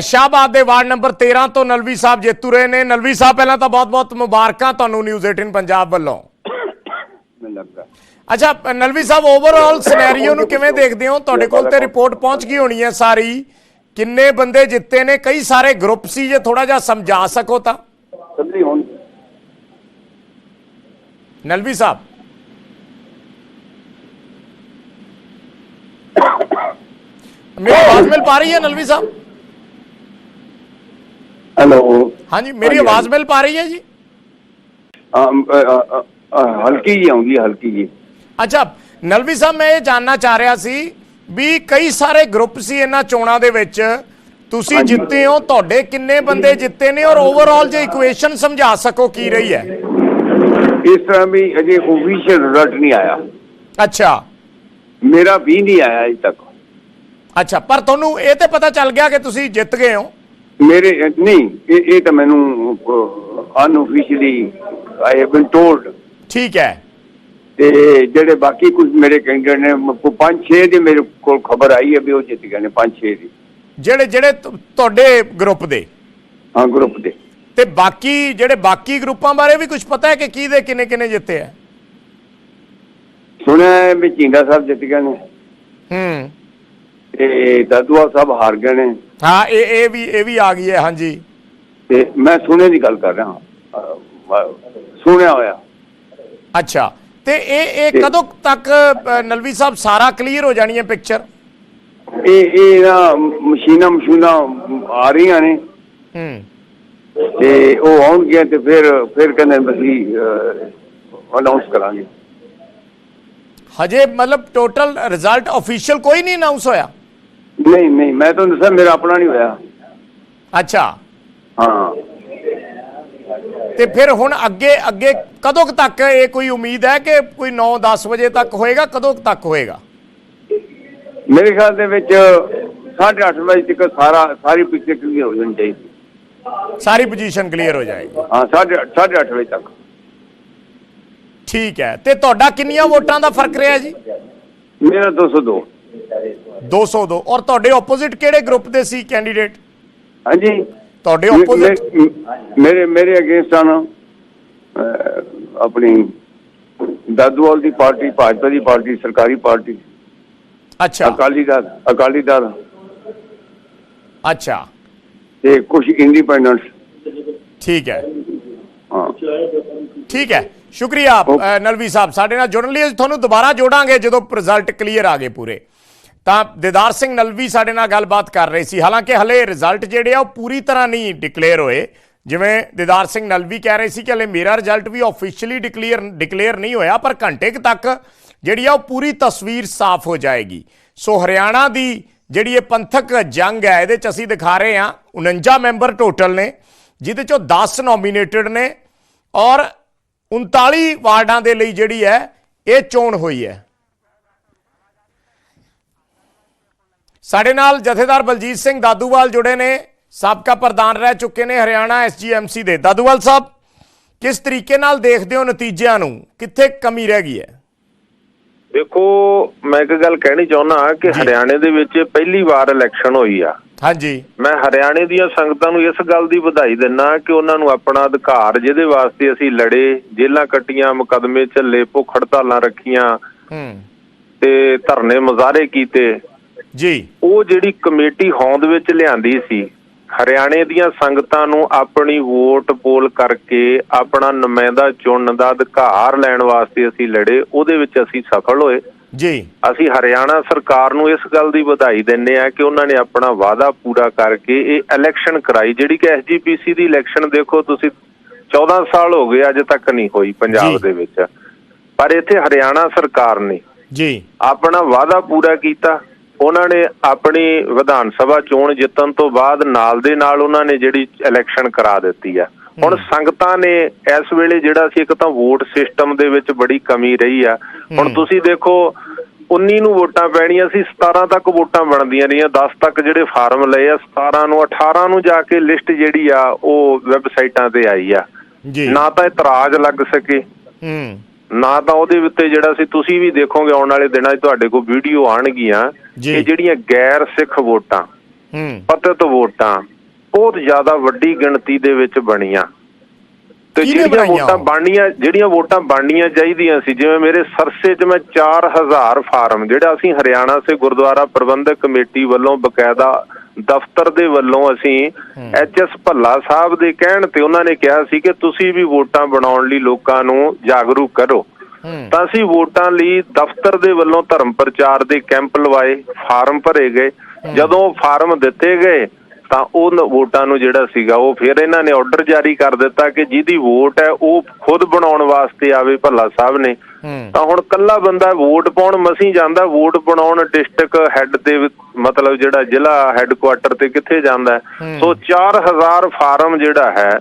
ਸ਼ਾਹਬਾਦ ਦੇ ਵਾਰਡ ਨੰਬਰ 13 ਤੋਂ ਨਲਵੀ ਸਾਹਿਬ ਜੇਤੂ ਰਹੇ ਨੇ। ਨਲਵੀ ਸਾਹਿਬ ਪਹਿਲਾਂ ਤਾਂ ਬਹੁਤ-ਬਹੁਤ ਮੁਬਾਰਕਾਂ ਤੁਹਾਨੂੰ ਨਿਊਜ਼ 18 ਪੰਜਾਬ ਵੱਲੋਂ। ਅੱਛਾ ਨਲਵੀ ਸਾਹਿਬ ਓਵਰਆਲ ਸਿਨੈਰੀਓ ਨੂੰ ਕਿਵੇਂ ਦੇਖਦੇ ਹੋ? ਤੁਹਾਡੇ ਕੋਲ ਤੇ ਰਿਪੋਰਟ ਪਹੁੰਚ ਗਈ ਹੋਣੀ ਹੈ ਸਾਰੀ। ਕਿੰਨੇ ਬੰਦੇ ਜਿੱਤੇ ਨੇ? ਕਈ ਸਾਰੇ ਗਰੁੱਪ ਸੀ ਜੇ ਥੋੜਾ ਜਿਹਾ ਸਮਝਾ ਸਕੋ ਤਾਂ। ਸਭੀ ਹੁਣ ਨਲਵੀ ਸਾਹਿਬ। ਮੇਰੀ ਆਵਾਜ਼ ਮਿਲ ਪਾ ਰਹੀ ਹੈ ਨਲਵੀ ਸਾਹਿਬ? ਹੈਲੋ। ਹਾਂਜੀ ਮੇਰੀ ਆਵਾਜ਼ ਮਿਲ ਪਾ ਰਹੀ ਹੈ ਜੀ? ਹਲਕੀ ਜੀ ਆਉਂਦੀ ਹਲਕੀ ਜੀ। ਅੱਛਾ ਨਲਵੀ ਸਾਹਿਬ ਮੈਂ ਇਹ ਜਾਨਣਾ ਚਾਹ ਰਿਹਾ ਸੀ ਵੀ ਕਈ ਸਾਰੇ ਗਰੁੱਪ ਸੀ ਇਹਨਾਂ ਚੋਣਾਂ ਦੇ ਵਿੱਚ। ਤੁਸੀਂ। ਜਿੱਤੇ ਹੋ ਤੁਹਾਡੇ ਕਿੰਨੇ ਬੰਦੇ ਜਿੱਤੇ ਨੇ ਔਰ ਓਵਰਆਲ ਜੇ ਇਕੁਏਸ਼ਨ ਸਮਝਾ ਸਕੋ ਕੀ ਰਹੀ ਹੈ? ਇਸ ਤਰ੍ਹਾਂ ਵੀ ਅਜੇ ਆਫੀਸ਼ੀਅਲ ਰਿਜ਼ਲਟ ਨਹੀਂ ਆਇਆ। ਅੱਛਾ। ਮੇਰਾ ਵੀ ਨਹੀਂ ਆਇਆ ਅਜੇ ਤੱਕ। ਅੱਛਾ ਪਰ ਤੁਹਾਨੂੰ ਇਹ ਤੇ ਪਤਾ ਚੱਲ ਗਿਆ ਕਿ ਤੁਸੀਂ ਜਿੱਤ ਗਏ ਹੋ। ਮੇਰੇ ਨਹੀਂ ਇਹ ਇਹ ਤਾਂ ਮੈਨੂੰ ਅਨਆਫੀਸ਼ੀਅਲੀ ਆਈ ਹੈਵ ਬੀਨ ਟੋਲਡ ਠੀਕ ਹੈ। ਤੇ ਜਿਹੜੇ ਬਾਕੀ ਕੁਝ ਮੇਰੇ ਕੈਂਡੀਡੇਟ ਨੇ ਪੰਜ ਛੇ ਦੀ ਮੇਰੇ ਕੋਲ ਖਬਰ ਆਈ ਹੈ ਵੀ ਉਹ ਜਿੱਤ ਗਏ ਨੇ ਪੰਜ ਛੇ ਦੀ। ਜਿਹੜੇ ਜਿਹੜੇ ਤੁਹਾਡੇ ਗਰੁੱਪ ਦੇ। ਹਾਂ ਗਰੁੱਪ ਦੇ। ਤੇ ਬਾਕੀ ਜਿਹੜੇ ਬਾਕੀ ਗਰੁੱਪਾਂ ਬਾਰੇ ਵੀ ਕੁਝ ਪਤਾ ਹੈ ਕਿ ਕੀ ਦੇ ਕਿੰਨੇ ਕਿੰਨੇ ਜਿੱਤੇ ਆ ਸੁਣਿਆ ਵੀ ਚਿੰਦਾ ਸਾਹਿਬ ਜਿੱਤ ਗਏ ਨੇ। ਹੂੰ। ਤੇ ਦਾਦੂਆ ਸਾਹਿਬ ਹਾਰ ਗਏ ਨੇ। ਹਾਂ ਇਹ ਇਹ ਵੀ ਇਹ ਵੀ ਆ ਗਈ ਹੈ ਹਾਂਜੀ। ਤੇ ਮੈਂ ਸੁਣੇ ਦੀ ਗੱਲ ਕਰ ਰਿਹਾ ਹਾਂ। ਸੁਣਿਆ ਹੋਇਆ। ਅੱਛਾ ਤੇ ਇਹ ਇਹ ਕਦੋਂ ਤੱਕ ਨਲਵੀ ਸਾਹਿਬ ਸਾਰਾ ਕਲੀਅਰ ਹੋ ਜਾਣੀ ਹੈ ਪਿਕਚਰ ਇਹ ਇਹ ਮਸ਼ੀਨਾਂ ਮਸ਼ੂਨਾਂ ਆ ਰਹੀਆਂ ਨੇ। ਹੂੰ। ਤੇ ਉਹ ਆਉਣਗੀਆਂ ਤੇ ਫਿਰ ਫਿਰ ਕਹਿੰਦੇ ਅਸੀਂ ਅਨਾਉਂਸ ਕਰਾਂਗੇ। ਹਜੇ ਮਤਲਬ ਟੋਟਲ ਰਿਜ਼ਲਟ ਅਫੀਸ਼ੀਅਲ ਕੋਈ ਨਹੀਂ ਅਨਾਉਂਸ ਹੋਇਆ? ਨਹੀਂ ਨਹੀਂ ਮੈਂ ਤੁਹਾਨੂੰ ਦੱਸਿਆ ਮੇਰਾ ਆਪਣਾ ਨਹੀਂ ਹੋਇਆ। ਅੱਛਾ। ਹਾਂ। ਤੇ ਫਿਰ ਹੁਣ ਅੱਗੇ ਅੱਗੇ ਕਦੋਂ ਤੱਕ ਇਹ ਕੋਈ ਉਮੀਦ ਹੈ ਕਿ ਕੋਈ 9-10 ਵਜੇ ਤੱਕ ਹੋਏਗਾ ਕਦੋਂ ਤੱਕ ਹੋਏਗਾ? ਮੇਰੇ ਖਿਆਲ ਦੇ ਵਿੱਚ 8:30 ਵਜੇ ਤੱਕ ਸਾਰਾ ਸਾਰੀ ਪਿਕਚਰ ਕਲੀਅਰ ਹੋ ਜਾਣੀ ਚਾਹੀਦੀ। ਸਾਰੀ ਪੋਜੀਸ਼ਨ ਕਲੀਅਰ ਹੋ ਜਾਏਗੀ। ਹਾਂ 8:30 ਵਜੇ ਤੱਕ। ਠੀਕ ਹੈ। ਤੇ ਤੁਹਾਡਾ ਕਿੰਨੀਆਂ ਵੋਟਾਂ ਦਾ ਫ਼ਰਕ ਰਿਹਾ ਜੀ? ਮੇਰਾ 202 202 ਔਰ ਤੁਹਾਡੇ ਆਪੋਜ਼ਿਟ ਕਿਹੜੇ ਗਰੁੱਪ ਦੇ ਸੀ ਕੈਂਡੀਡੇਟ ਹਾਂਜੀ। ਤੁਹਾਡੇ ਆਪੋਜ਼ਿਟ ਮੇਰੇ ਮੇਰੇ ਅਗੇਂਸਟ ਅਹ, ਆਪਣੀ ਦਾਦੂਵਾਲ ਦੀ ਪਾਰਟੀ ਭਾਜਪਾ ਦੀ ਪਾਰਟੀ ਸਰਕਾਰੀ ਪਾਰਟੀ। ਅੱਛਾ। ਅਕਾਲੀ ਦਲ ਅਕਾਲੀ ਦਲ। ਅੱਛਾ। ਤੇ ਕੁਝ ਇੰਡੀਪੈਂਡੈਂਟਸ ਠੀਕ ਹੈ। ਹਾਂ। ਠੀਕ ਹੈ। ਸ਼ੁਕਰੀਆ ਨਲਵੀ ਸਾਹਿਬ। ਸਾਡੇ ਨਾਲ ਜੁੜਨ ਲਈ ਤੁਹਾਨੂੰ ਦੁਬਾਰਾ ਜੋੜਾਂਗੇ ਜਦੋਂ ਰਿਜ਼ਲਟ ਕਲੀਅਰ ਆ ਗਏ ਪੂਰੇ। ਤਾਂ ਦਿਦਾਰ ਸਿੰਘ ਨਲਵੀ ਸਾਡੇ ਨਾਲ ਗੱਲਬਾਤ ਕਰ ਰਹੇ ਸੀ। ਹਾਲਾਂਕਿ ਹਲੇ ਰਿਜ਼ਲਟ ਜਿਹੜੇ ਆ ਉਹ ਪੂਰੀ ਤਰ੍ਹਾਂ ਨਹੀਂ ਡਿਕਲੇਅਰ ਹੋਏ। ਜਿਵੇਂ ਦਿਦਾਰ ਸਿੰਘ ਨਲਵੀ ਕਹਿ ਰਹੇ ਸੀ ਕਿ ਹਲੇ ਮੇਰਾ ਰਿਜ਼ਲਟ ਵੀ ਆਫੀਸ਼ੀਅਲੀ ਡਿਕਲੇਅਰ ਡਿਕਲੇਅਰ ਨਹੀਂ ਹੋਇਆ ਪਰ ਘੰਟੇ ਤੱਕ ਜਿਹੜੀ ਆ ਉਹ ਪੂਰੀ ਤਸਵੀਰ ਸਾਫ਼ ਹੋ ਜਾਏਗੀ। ਸੋ ਹਰਿਆਣਾ ਦੀ ਜਿਹੜੀ ਇਹ ਪੰਥਕ ਜੰਗ ਹੈ, ਇਹਦੇ ਚ ਅਸੀਂ ਦਿਖਾ ਰਹੇ ਹਾਂ। 49 ਮੈਂਬਰ ਟੋਟਲ ਨੇ, ਜਿਹਦੇ ਚੋਂ 10 ਨੋਮੀਨੇਟਡ ਨੇ ਔਰ 39 ਵਾਰਡਾਂ ਦੇ ਲਈ ਜਿਹੜੀ ਹੈ, ਇਹ ਚੋਣ ਹੋਈ ਹੈ। ਸਾਡੇ ਨਾਲ ਜਥੇਦਾਰ ਬਲਜੀਤ ਸਿੰਘ ਦਾਦੂਵਾਲ ਜੁੜੇ ਨੇ, ਸਾਬਕਾ ਪ੍ਰਧਾਨ ਰਹਿ ਚੁੱਕੇ ਨੇ ਹਰਿਆਣਾ ਐਸਜੀਐਮਸੀ ਦੇ। ਦਾਦੂਵਾਲ ਸਾਹਿਬ, ਕਿਸ ਤਰੀਕੇ ਨਾਲ ਦੇਖਦੇ ਹੋ ਨਤੀਜਿਆਂ ਨੂੰ? ਕਿੱਥੇ ਕਮੀ ਰਹਿ ਗਈ ਹੈ? ਦੇਖੋ ਮੈਂ ਇੱਕ ਗੱਲ ਕਹਿਣੀ ਚਾਹੁੰਦਾ ਕਿ ਹਰਿਆਣੇ ਦੇ ਵਿੱਚ ਪਹਿਲੀ ਵਾਰ ਇਲੈਕਸ਼ਨ ਹੋਈ ਆ। ਹਾਂਜੀ। ਮੈਂ ਹਰਿਆਣੇ ਦੀਆਂ ਸੰਗਤਾਂ ਨੂੰ ਇਸ ਗੱਲ ਦੀ ਵਧਾਈ ਦਿੰਦਾ ਕਿ ਉਹਨਾਂ ਨੂੰ ਆਪਣਾ ਅਧਿਕਾਰ ਜਿਹਦੇ ਵਾਸਤੇ ਅਸੀਂ ਲੜੇ ਜੇਲ੍ਹਾਂ ਕੱਟੀਆਂ ਮੁਕਦਮੇ ਝੱਲੇ ਭੁੱਖ ਹੜਤਾਲਾਂ ਰੱਖੀਆਂ ਹੂੰ। ਤੇ ਧਰਨੇ ਮੁਜ਼ਾਹਰੇ ਕੀਤੇ। ਜੀ। ਉਹ ਜਿਹੜੀ ਕਮੇਟੀ ਹੋਂਦ ਵਿੱਚ ਲਿਆਂਦੀ ਸੀ ਹਰਿਆਣੇ ਦੀਆਂ ਸੰਗਤਾਂ ਨੂੰ ਆਪਣੀ ਵੋਟ ਪੋਲ ਕਰਕੇ ਆਪਣਾ ਨੁਮਾਇੰਦਾ ਚੁਣਨ ਦਾ ਅਧਿਕਾਰ ਲੈਣ ਵਾਸਤੇ ਅਸੀਂ ਲੜੇ ਉਹਦੇ ਵਿੱਚ ਅਸੀਂ ਸਫਲ ਹੋਏ। ਜੀ। ਅਸੀਂ ਹਰਿਆਣਾ ਸਰਕਾਰ ਨੂੰ ਇਸ ਗੱਲ ਦੀ ਵਧਾਈ ਦਿੰਦੇ ਆ ਕਿ ਉਹਨਾਂ ਨੇ ਆਪਣਾ ਵਾਅਦਾ ਪੂਰਾ ਕਰਕੇ ਇਹ ਇਲੈਕਸ਼ਨ ਕਰਾਈ ਜਿਹੜੀ ਕਿ ਐਸਜੀਪੀਸੀ ਦੀ ਇਲੈਕਸ਼ਨ ਦੇਖੋ ਤੁਸੀਂ 14 ਸਾਲ ਹੋ ਗਏ ਅਜੇ ਤੱਕ ਨਹੀਂ ਹੋਈ। ਪੰਜਾਬ ਦੇ ਵਿੱਚ। ਪਰ ਇੱਥੇ ਹਰਿਆਣਾ ਸਰਕਾਰ ਨੇ ਜੀ। ਆਪਣਾ ਵਾਅਦਾ ਪੂਰਾ ਕੀਤਾ। ਉਹਨਾਂ ਨੇ ਆਪਣੀ ਵਿਧਾਨ ਸਭਾ ਚੋਣ ਜਿੱਤਣ ਤੋਂ ਬਾਅਦ ਨਾਲ ਦੇ ਨਾਲ ਉਹਨਾਂ ਨੇ ਜਿਹੜੀ ਇਲੈਕਸ਼ਨ ਕਰਾ ਦਿੱਤੀ ਆ। ਹੁਣ ਸੰਗਤਾਂ ਨੇ ਇਸ ਵੇਲੇ ਜਿਹੜਾ ਸੀ ਇੱਕ ਤਾਂ ਵੋਟ ਸਿਸਟਮ ਦੇ ਵਿੱਚ ਬੜੀ ਕਮੀ ਰਹੀ ਆ। ਹੁਣ ਤੁਸੀਂ ਦੇਖੋ 19 ਨੂੰ ਵੋਟਾਂ ਪੈਣੀਆਂ ਸੀ 17 ਤੱਕ ਵੋਟਾਂ ਬਣਦੀਆਂ ਰਹੀਆਂ 10 ਤੱਕ ਜਿਹੜੇ ਫਾਰਮ ਲਏ ਆ 17 ਨੂੰ 18 ਨੂੰ ਜਾ ਕੇ ਲਿਸਟ ਜਿਹੜੀ ਆ ਉਹ ਵੈਬਸਾਈਟਾਂ ਤੇ ਆਈ ਆ। ਜੀ। ਨਾ ਤਾਂ ਇਤਰਾਜ਼ ਲੱਗ ਸਕੇ। ਹੂੰ। ਨਾ ਤਾਂ ਉਹਦੇ ਉੱਤੇ ਜਿਹੜਾ ਸੀ ਤੁਸੀਂ ਵੀ ਦੇਖੋਗੇ ਆਉਣ ਵਾਲੇ ਦਿਨਾਂ 'ਚ ਤੁਹਾਡੇ ਕੋਲ ਵੀਡੀਓ ਆਣਗੀਆਂ। ਇਹ ਜਿਹੜੀਆਂ ਗੈਰ ਸਿੱਖ ਵੋਟਾਂ ਹੂੰ। ਪਤਿਤ ਵੋਟਾਂ ਬਹੁਤ ਜ਼ਿਆਦਾ ਵੱਡੀ ਗਿਣਤੀ ਦੇ ਵਿੱਚ ਬਣੀਆਂ। ਤੇ ਜਿਹੜੀਆਂ ਵੋਟਾਂ? ਬਣਨੀਆਂ ਜਿਹੜੀਆਂ ਵੋਟਾਂ ਬਣਨੀਆਂ ਚਾਹੀਦੀਆਂ ਸੀ ਜਿਵੇਂ ਮੇਰੇ ਸਰਸੇ 'ਚ ਮੈਂ 4000 ਫਾਰਮ ਜਿਹੜਾ ਅਸੀਂ ਹਰਿਆਣਾ ਸੇ ਗੁਰਦੁਆਰਾ ਪ੍ਰਬੰਧਕ ਕਮੇਟੀ ਵੱਲੋਂ ਬਕਾਇਦਾ ਦਫ਼ਤਰ ਦੇ ਵੱਲੋਂ ਅਸੀਂ ਐਚਐਸ ਭੱਲਾ ਸਾਹਿਬ ਦੇ ਕਹਿਣ ਤੇ ਉਹਨਾਂ ਨੇ ਕਿਹਾ ਸੀ ਕਿ ਤੁਸੀਂ ਵੀ ਵੋਟਾਂ ਬਣਾਉਣ ਲਈ ਲੋਕਾਂ ਨੂੰ ਜਾਗਰੂਕ ਕਰੋ। ਤਾਂ ਅਸੀਂ ਵੋਟਾਂ ਲਈ ਦਫ਼ਤਰ ਦੇ ਵੱਲੋਂ ਧਰਮ ਪ੍ਰਚਾਰ ਦੇ ਕੈਂਪ ਲਵਾਏ ਫਾਰਮ ਭਰੇ ਗਏ। ਜਦੋਂ ਫਾਰਮ ਦਿੱਤੇ ਗਏ ਤਾਂ ਉਹ ਵੋਟਾਂ ਨੂੰ ਜਿਹੜਾ ਸੀਗਾ ਉਹ ਫਿਰ ਇਹਨਾਂ ਨੇ ਆਰਡਰ ਜਾਰੀ ਕਰ ਦਿੱਤਾ ਕਿ ਜਿਹਦੀ ਵੋਟ ਹੈ ਉਹ ਖੁਦ ਬਣਾਉਣ ਵਾਸਤੇ ਆਵੇ ਭੱਲਾ ਸਾਹਿਬ ਨੇ। ਤਾਂ ਹੁਣ ਕੱਲਾ ਬੰਦਾ ਵੋਟ ਪਾਉਣ ਮਸੀਂ ਜਾਂਦਾ ਵੋਟ ਬਣਾਉਣ ਡਿਸਟ੍ਰਿਕਟ ਹੈੱਡ ਵੀ- ਮਤਲਬ ਜਿਹੜਾ ਜ਼ਿਲ੍ਹਾ ਹੈੱਡਕੁਆਟਰ ਤੇ ਕਿੱਥੇ ਜਾਂਦਾ? ਸੋ 4000 ਫਾਰਮ ਜਿਹੜਾ ਹੂੰ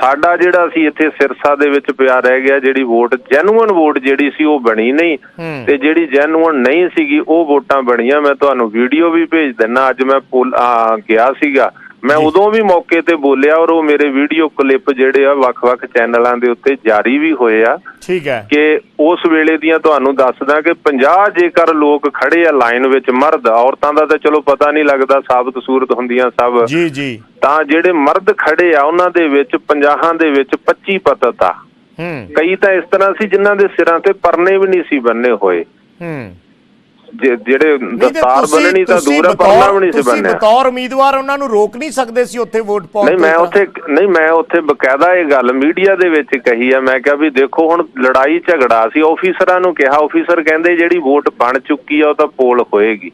ਸਾਡਾ ਜਿਹੜਾ ਸੀ ਇੱਥੇ ਸਿਰਸਾ ਦੇ ਵਿੱਚ ਪਿਆ ਰਹਿ ਗਿਆ ਜਿਹੜੀ ਵੋਟ ਜੈਨੂਅਨ ਵੋਟ ਜਿਹੜੀ ਸੀ ਉਹ ਬਣੀ ਨਹੀਂ। ਤੇ ਜਿਹੜੀ ਜੈਨੂਅਨ ਨਹੀਂ ਸੀਗੀ ਉਹ ਵੋਟਾਂ ਬਣੀਆਂ। ਮੈਂ ਤੁਹਾਨੂੰ ਵੀਡੀਓ ਵੀ ਭੇਜ ਦਿੰਨਾ। ਅੱਜ ਮੈਂ ਪੁਲ- ਆ, ਗਿਆ ਸੀਗਾ। ਮੈਂ ਉਦੋਂ ਵੀ ਮੌਕੇ ਤੇ ਬੋਲਿਆ ਔਰ ਉਹ ਮੇਰੇ ਵੀਡੀਓ ਕਲਿੱਪ ਜਿਹੜੇ ਆ ਵੱਖ-ਵੱਖ ਚੈਨਲਾਂ ਦੇ ਉੱਤੇ ਜਾਰੀ ਵੀ ਹੋਏ ਆ। ਠੀਕ ਹੈ। ਕਿ ਉਸ ਵੇਲੇ ਦੀਆਂ ਤੁਹਾਨੂੰ ਦੱਸਦਾ ਕਿ 50 ਜੇਕਰ ਲੋਕ ਖੜੇ ਆ ਲਾਈਨ ਵਿੱਚ ਮਰਦ ਔਰਤਾਂ ਦਾ ਤਾਂ ਚਲੋ ਪਤਾ ਨਹੀਂ ਲੱਗਦਾ ਸਾਬਤ ਸੂਰਤ ਹੁੰਦੀਆਂ ਸਭ। ਜੀ ਜੀ। ਤਾਂ ਜਿਹੜੇ ਮਰਦ ਖੜੇ ਆ ਉਹਨਾਂ ਦੇ ਵਿੱਚ 50 ਦੇ ਵਿੱਚ 25 ਪਤਤ। ਆ ਹੂੰ। ਕਈ ਤਾਂ ਇਸ ਤਰ੍ਹਾਂ ਸੀ ਜਿਨ੍ਹਾਂ ਦੇ ਸਿਰਾਂ ਤੇ ਪਰਨੇ ਵੀ ਨਹੀਂ ਸੀ ਬੰਨੇ ਹੋਏ। ਹੂੰ। ਜਿਹੜੇ ਦਸਤਾਰ ਤੁਸੀਂ- ਬੰਨਣੀ ਤਾਂ ਤੁਸੀਂ ਦੂਰ ਪਰਨਾ ਬਤੌਰ- ਵੀ ਨਹੀਂ ਸੀ ਤੁਸੀਂ ਬੰਨਿਆ ਬਤੌਰ ਉਮੀਦਵਾਰ ਉਹਨਾਂ ਨੂੰ ਰੋਕ ਨਹੀਂ ਸਕਦੇ ਸੀ ਉੱਥੇ ਵੋਟ ਪਾਉਣ ਨਹੀਂ ਮੈਂ? ਉੱਥੇ ਨਹੀਂ ਮੈਂ ਉੱਥੇ ਬਕਾਇਦਾ ਇਹ ਗੱਲ ਮੀਡੀਆ ਦੇ ਵਿੱਚ ਕਹੀ ਆ ਮੈਂ ਕਿਹਾ ਵੀ ਦੇਖੋ ਹੁਣ ਲੜਾਈ ਝਗੜਾ ਸੀ ਆਫੀਸਰਾਂ ਨੂੰ ਕਿਹਾ ਆਫੀਸਰ ਕਹਿੰਦੇ ਜਿਹੜੀ ਵੋਟ ਬਣ ਚੁੱਕੀ ਆ ਉਹ ਤਾਂ ਪੋਲ ਹੋਏਗੀ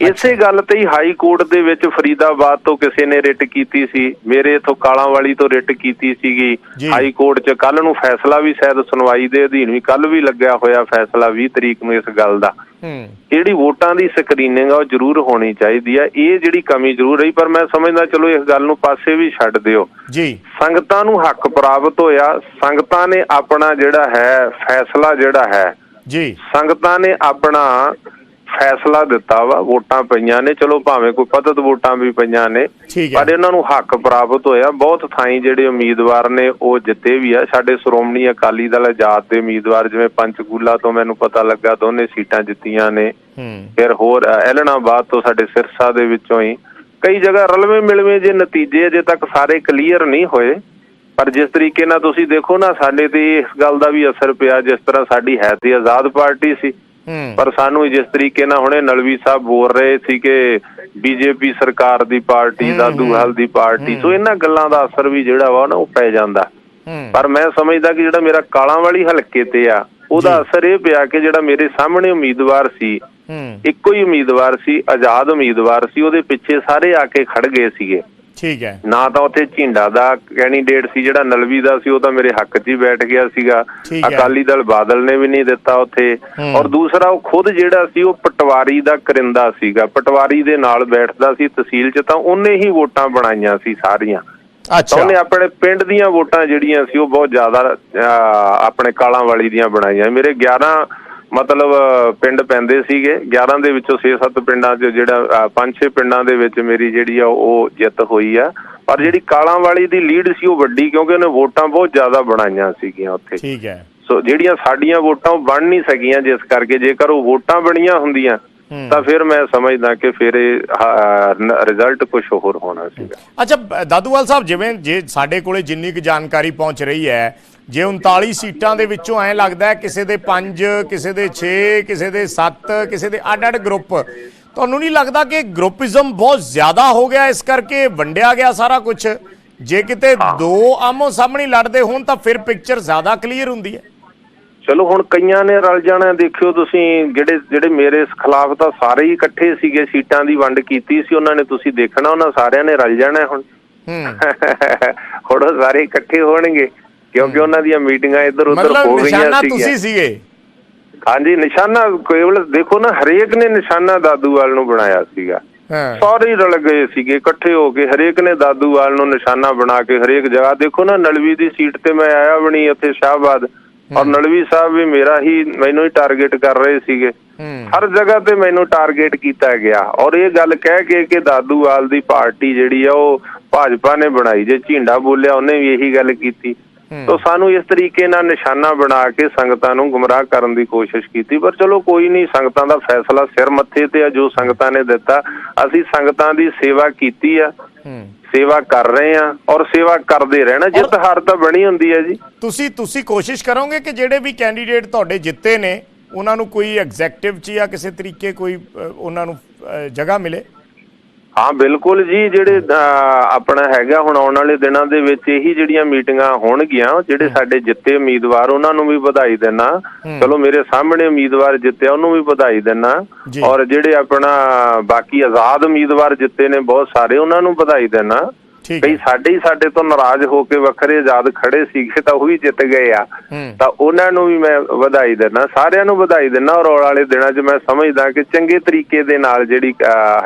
ਇਸੇ ਗੱਲ ਤੇ ਹੀ ਹਾਈ ਕੋਰਟ ਦੇ ਵਿੱਚ ਫਰੀਦਾਬਾਦ ਤੋਂ ਕਿਸੇ ਨੇ ਰਿਟ ਕੀਤੀ ਸੀ। ਮੇਰੇ ਇਥੋਂ ਕਾਲਾਂ ਵਾਲੀ ਤੋਂ ਰਿਟ ਕੀਤੀ ਸੀਗੀ। ਹਾਈ ਕੋਰਟ 'ਚ ਕੱਲ ਨੂੰ ਫੈਸਲਾ ਵੀ ਸ਼ਾਇਦ ਸੁਣਵਾਈ ਦੇ ਅਧੀਨ ਵੀ ਕੱਲ ਵੀ ਲੱਗਿਆ ਹੋਇਆ ਫੈਸਲਾ 20 ਤਰੀਕ ਨੂੰ ਇਸ ਗੱਲ ਦਾ। ਹੂੰ। ਜਿਹੜੀ ਵੋਟਾਂ ਦੀ ਸਕਰੀਨਿੰਗ ਆ ਉਹ ਜ਼ਰੂਰ ਹੋਣੀ ਚਾਹੀਦੀ ਆ। ਇਹ ਜਿਹੜੀ ਕਮੀ ਜ਼ਰੂਰ ਰਹੀ ਪਰ ਮੈਂ ਸਮਝਦਾ ਚਲੋ ਇਸ ਗੱਲ ਨੂੰ ਪਾਸੇ ਵੀ ਛੱਡ ਦਿਓ। ਜੀ। ਸੰਗਤਾਂ ਨੂੰ ਹੱਕ ਪ੍ਰਾਪਤ ਹੋਇਆ। ਸੰਗਤਾਂ ਨੇ ਆਪਣਾ ਜਿਹੜਾ ਹੈ ਫੈਸਲਾ ਜਿਹੜਾ ਹੈ ਜੀ। ਸੰਗਤਾਂ ਨੇ ਆਪਣਾ ਫੈਸਲਾ ਦਿੱਤਾ ਵਾ ਵੋਟਾਂ ਪਈਆਂ ਨੇ। ਚਲੋ ਭਾਵੇਂ ਕੋਈ ਪਤਤ ਵੋਟਾਂ ਵੀ ਪਈਆਂ ਨੇ ਪਰ ਇਹਨਾਂ ਨੂੰ ਹੱਕ ਪ੍ਰਾਪਤ ਹੋਇਆ। ਬਹੁਤ ਥਾਈਂ ਜਿਹੜੇ ਉਮੀਦਵਾਰ ਨੇ ਉਹ ਜਿੱਤੇ ਵੀ ਆ। ਸਾਡੇ ਸ਼੍ਰੋਮਣੀ ਅਕਾਲੀ ਦਲ ਆਜ਼ਾਦ ਦੇ ਉਮੀਦਵਾਰ ਜਿਵੇਂ ਪੰਚਕੂਲਾ ਤੋਂ ਮੈਨੂੰ ਪਤਾ ਲੱਗਾ ਦੋਨੇ ਸੀਟਾਂ ਜਿੱਤੀਆਂ ਨੇ। ਫਿਰ ਹੋਰ ਐਲਨਾਬਾਦ ਤੋਂ ਸਾਡੇ ਸਿਰਸਾ ਦੇ ਵਿੱਚੋਂ ਹੀ। ਕਈ ਜਗ੍ਹਾ ਰਲਵੇਂ ਮਿਲਵੇਂ ਜੇ ਨਤੀਜੇ ਅਜੇ ਤੱਕ ਸਾਰੇ ਕਲੀਅਰ ਨਹੀਂ ਹੋਏ। ਪਰ ਜਿਸ ਤਰੀਕੇ ਨਾਲ ਤੁਸੀਂ ਦੇਖੋ ਨਾ ਸਾਡੇ ਤੇ ਇਸ ਗੱਲ ਦਾ ਵੀ ਅਸਰ ਪਿਆ ਜਿਸ ਤਰ੍ਹਾਂ ਸਾਡੀ ਹੈ ਤੇ ਆਜ਼ਾਦ ਪਾਰਟੀ ਸੀ। ਪਰ ਸਾਨੂੰ ਜਿਸ ਤਰੀਕੇ ਨਾਲ ਹੁਣੇ ਨਲਵੀ ਸਾਹਿਬ ਬੋਲ ਰਹੇ ਸੀ ਕਿ ਬੀਜੇਪੀ ਸਰਕਾਰ ਦੀ ਪਾਰਟੀ ਦਾਦੂ ਹਲ ਦੀ ਪਾਰਟੀ ਸੋ ਇਹਨਾਂ ਗੱਲਾਂ ਦਾ ਅਸਰ ਵੀ ਜਿਹੜਾ ਵਾ ਨਾ ਉਹ ਪੈ ਜਾਂਦਾ। ਪਰ ਮੈਂ ਸਮਝਦਾ ਕਿ ਜਿਹੜਾ ਮੇਰਾ ਕਾਲਾਂ ਵਾਲੀ ਹਲਕੇ ਤੇ ਆ ਉਹਦਾ ਅਸਰ ਇਹ ਪਿਆ ਕਿ ਜਿਹੜਾ ਮੇਰੇ ਸਾਹਮਣੇ ਉਮੀਦਵਾਰ ਸੀ ਇੱਕੋ ਹੀ ਉਮੀਦਵਾਰ ਸੀ ਆਜ਼ਾਦ ਉਮੀਦਵਾਰ ਸੀ ਉਹਦੇ ਪਿੱਛੇ ਸਾਰੇ ਆ ਕੇ ਖੜ ਗਏ ਸੀਗੇ। ਠੀਕ ਹੈ। ਨਾ ਤਾਂ ਉੱਥੇ ਝਿੰਡਾ ਦਾ ਕੈਂਡੀਡੇਟ ਸੀ ਜਿਹੜਾ ਨਲਵੀ ਦਾ ਸੀ ਉਹ ਤਾਂ ਮੇਰੇ ਹੱਕ 'ਚ ਹੀ ਬੈਠ ਗਿਆ ਸੀਗਾ। ਅਕਾਲੀ ਦਲ ਬਾਦਲ ਨੇ ਵੀ ਨਹੀਂ ਦਿੱਤਾ ਉੱਥੇ। ਔਰ ਦੂਸਰਾ ਉਹ ਖੁਦ ਜਿਹੜਾ ਸੀ ਉਹ ਪਟਵਾਰੀ ਦਾ ਕਰਿੰਦਾ ਸੀਗਾ। ਪਟਵਾਰੀ ਦੇ ਨਾਲ ਬੈਠਦਾ ਸੀ ਤਹਿਸੀਲ 'ਚ ਤਾਂ ਉਹਨੇ ਹੀ ਵੋਟਾਂ ਬਣਾਈਆਂ ਸੀ ਸਾਰੀਆਂ। ਅੱਛਾ। ਉਹਨੇ ਆਪਣੇ ਪਿੰਡ ਦੀਆਂ ਵੋਟਾਂ ਜਿਹੜੀਆਂ ਸੀ ਉਹ ਬਹੁਤ ਜ਼ਿਆਦਾ ਆਪਣੇ ਕਾਲਾਂ ਵਾਲੀ ਦੀਆਂ ਬਣਾਈਆਂ। ਮੇਰੇ 11 ਮਤਲਬ ਪਿੰਡ ਪੈਂਦੇ ਸੀਗੇ। 11 ਦੇ ਵਿੱਚੋਂ 6-7 ਪਿੰਡਾਂ 'ਚ ਜਿਹੜਾ 5-6 ਪਿੰਡਾਂ ਦੇ ਵਿੱਚ ਮੇਰੀ ਜਿਹੜੀ ਆ ਉਹ ਜਿੱਤ ਹੋਈ ਆ। ਪਰ ਜਿਹੜੀ ਕਾਲਾਂ ਵਾਲੀ ਦੀ ਲੀਡ ਸੀ ਉਹ ਵੱਡੀ ਕਿਉਂਕਿ ਉਹਨੇ ਵੋਟਾਂ ਬਹੁਤ ਜ਼ਿਆਦਾ ਬਣਾਈਆਂ ਸੀਗੀਆਂ ਉੱਥੇ। ਠੀਕ ਹੈ। ਸੋ ਜਿਹੜੀਆਂ ਸਾਡੀਆਂ ਵੋਟਾਂ ਉਹ ਬਣ ਨਹੀਂ ਸਕੀਆਂ ਜਿਸ ਕਰਕੇ ਜੇਕਰ ਉਹ ਵੋਟਾਂ ਬਣੀਆਂ ਹੁੰਦੀਆਂ ਤਾਂ ਫਿਰ ਮੈਂ ਸਮਝਦਾ ਕਿ ਫਿਰ ਇਹ ਰਿਜ਼ਲਟ ਕੁਝ ਹੋਰ ਹੋਣਾ ਸੀਗਾ। ਅੱਛਾ ਦਾਦੂਵਾਲ ਸਾਹਿਬ ਜਿਵੇਂ ਜੇ ਸਾਡੇ ਕੋਲੇ ਜਿੰਨੀ ਕੁ ਜਾਣਕਾਰੀ ਪਹੁੰਚ ਰਹੀ ਹੈ ਜੇ 39 ਸੀਟਾਂ ਦੇ ਵਿੱਚੋਂ ਐਂ ਲੱਗਦਾ ਕਿਸੇ ਦੇ 5 ਕਿਸੇ ਦੇ 6 ਕਿਸੇ ਦੇ 7 ਕਿਸੇ ਦੇ ਅੱਡ-ਅੱਡ ਗਰੁੱਪ ਤੁਹਾਨੂੰ ਨਹੀਂ ਲੱਗਦਾ ਕਿ ਗਰੁੱਪਿਜ਼ਮ ਬਹੁਤ ਜ਼ਿਆਦਾ ਹੋ ਗਿਆ ਇਸ ਕਰਕੇ ਵੰਡਿਆ ਗਿਆ ਸਾਰਾ ਕੁਝ ਜੇ ਕਿਤੇ ਦੋ ਆਮੋ ਸਾਹਮਣੇ ਲੜਦੇ ਹੋਣ ਤਾਂ ਫਿਰ ਪਿਕਚਰ ਜ਼ਿਆਦਾ ਕਲੀਅਰ ਹੁੰਦੀ ਹੈ। ਚਲੋ ਹੁਣ ਕਈਆਂ ਨੇ ਰਲ ਜਾਣਾ ਦੇਖਿਓ ਤੁਸੀਂ ਜਿਹੜੇ ਜਿਹੜੇ ਮੇਰੇ ਖਿਲਾਫ ਤਾਂ ਸਾਰੇ ਹੀ ਇਕੱਠੇ ਸੀਗੇ ਸੀਟਾਂ ਦੀ ਵੰਡ ਕੀਤੀ ਸੀ ਉਹਨਾਂ ਨੇ ਤੁਸੀਂ ਦੇਖਣਾ ਉਹਨਾਂ ਸਾਰਿਆਂ ਨੇ ਰਲ ਜਾਣਾ ਹੁਣ। ਹੂੰ। *laughs* ਹੁਣ ਸਾਰੇ ਇਕੱਠੇ ਹੋਣਗੇ। ਕਿਉਂਕਿ ਉਹਨਾਂ ਦੀਆਂ ਮੀਟਿੰਗਾਂ ਇੱਧਰ ਉੱਧਰ ਹੋ ਗਈਆਂ ਨਿਸ਼ਾਨਾ ਸੀਗੀਆਂ। ਤੁਸੀਂ ਸੀਗੇ? ਹਾਂਜੀ ਨਿਸ਼ਾਨਾ ਕੇਵਲ ਦੇਖੋ ਨਾ ਹਰੇਕ ਨੇ ਨਿਸ਼ਾਨਾ ਦਾਦੂਵਾਲ ਨੂੰ ਬਣਾਇਆ ਸੀਗਾ। ਸਾਰੇ ਰਲ ਗਏ ਸੀਗੇ ਇਕੱਠੇ ਹੋ ਕੇ ਹਰੇਕ ਨੇ ਦਾਦੂਵਾਲ ਨੂੰ ਨਿਸ਼ਾਨਾ ਬਣਾ ਕੇ ਹਰੇਕ ਜਗ੍ਹਾ। ਦੇਖੋ ਨਾ ਨਲਵੀ ਦੀ ਸੀਟ ਤੇ ਮੈਂ ਆਇਆ ਨਹੀਂ ਉੱਥੇ ਸ਼ਾਹਬਾਦ। ਔਰ ਨਲਵੀ ਸਾਹਿਬ ਵੀ ਮੇਰਾ ਹੀ ਮੈਨੂੰ ਹੀ ਟਾਰਗੇਟ ਕਰ ਰਹੇ ਸੀਗੇ। ਹਰ ਜਗ੍ਹਾ ਤੇ ਮੈਨੂੰ ਟਾਰਗੇਟ ਕੀਤਾ ਗਿਆ। ਔਰ ਇਹ ਗੱਲ ਕਹਿ ਕੇ ਕਿ ਦਾਦੂਵਾਲ ਦੀ ਪਾਰਟੀ ਜਿਹੜੀ ਆ ਉਹ ਭਾਜਪਾ ਨੇ ਬਣਾਈ। ਜੇ ਝਿੰਡਾ ਬੋਲਿਆ ਉਹਨੇ ਵੀ ਇਹੀ ਗੱਲ ਕੀਤੀ। ਤੋ ਸਾਨੂੰ ਇਸ ਤਰੀਕੇ ਨਾਲ ਨਿਸ਼ਾਨਾ ਬਣਾ ਕੇ ਸੰਗਤਾਂ ਨੂੰ ਗੁੰਮਰਾਹ ਕਰਨ ਦੀ ਕੋਸ਼ਿਸ਼ ਕੀਤੀ ਪਰ ਚਲੋ ਕੋਈ ਨਹੀਂ ਸੰਗਤਾਂ ਦਾ ਫੈਸਲਾ ਸਿਰ ਮੱਥੇ ਤੇ ਆ ਜੋ ਸੰਗਤਾਂ ਨੇ ਦਿੱਤਾ ਅਸੀਂ ਸੰਗਤਾਂ ਦੀ ਸੇਵਾ ਕੀਤੀ ਆ ਸੇਵਾ ਕਰ ਰਹੇ ਆ ਔਰ ਸੇਵਾ ਕਰਦੇ ਰਹਿਣਾ ਜਿੱਤ ਹਾਰ ਤਾਂ ਬਣੀ ਹੁੰਦੀ ਹੈ ਜੀ। ਤੁਸੀਂ ਤੁਸੀਂ ਕੋਸ਼ਿਸ਼ ਕਰੋਗੇ ਕਿ ਜਿਹੜੇ ਵੀ ਕੈਂਡੀਡੇਟ ਤੁਹਾਡੇ ਜਿੱਤੇ ਨੇ ਉਹਨਾਂ ਨੂੰ ਕੋਈ ਐਗਜ਼ੈਕਟਿਵ ਚ ਜਾਂ ਕਿਸੇ ਤਰੀਕੇ ਕੋਈ ਉਹਨਾਂ ਨੂੰ ਜਗ੍ਹਾ ਮਿਲੇ? ਹਾਂ ਬਿਲਕੁਲ ਜੀ ਜਿਹੜੇ ਆਪਣਾ ਹੈਗਾ ਹੁਣ ਆਉਣ ਵਾਲੇ ਦਿਨਾਂ ਦੇ ਵਿੱਚ ਇਹੀ ਜਿਹੜੀਆਂ ਮੀਟਿੰਗਾਂ ਹੋਣਗੀਆਂ ਜਿਹੜੇ ਸਾਡੇ ਜਿੱਤੇ ਉਮੀਦਵਾਰ ਉਹਨਾਂ ਨੂੰ ਵੀ ਵਧਾਈ ਦੇਣਾ ਚਲੋ ਮੇਰੇ ਸਾਹਮਣੇ ਉਮੀਦਵਾਰ ਜਿੱਤਿਆ ਉਹਨੂੰ ਵੀ ਵਧਾਈ ਦੇਣਾ। ਔਰ ਜਿਹੜੇ ਆਪਣਾ ਬਾਕੀ ਆਜ਼ਾਦ ਉਮੀਦਵਾਰ ਜਿੱਤੇ ਨੇ ਬਹੁਤ ਸਾਰੇ ਉਹਨਾਂ ਨੂੰ ਵਧਾਈ ਦੇਣਾ ਹੈ। ਸਾਡੇ ਹੀ ਸਾਡੇ ਤੋਂ ਨਾਰਾਜ਼ ਹੋ ਕੇ ਵੱਖਰੇ ਆਜ਼ਾਦ ਖੜੇ ਸੀਗੇ ਤਾਂ ਉਹ ਵੀ ਜਿੱਤ ਗਏ ਆ। ਤਾਂ ਉਹਨਾਂ ਨੂੰ ਵੀ ਮੈਂ ਵਧਾਈ ਦਿੰਦਾ ਸਾਰਿਆਂ ਨੂੰ ਵਧਾਈ ਦਿੰਦਾ ਔਰ ਆਉਣ ਵਾਲੇ ਦਿਨਾਂ 'ਚ ਮੈਂ ਸਮਝਦਾ ਕਿ ਚੰਗੇ ਤਰੀਕੇ ਦੇ ਨਾਲ ਜਿਹੜੀ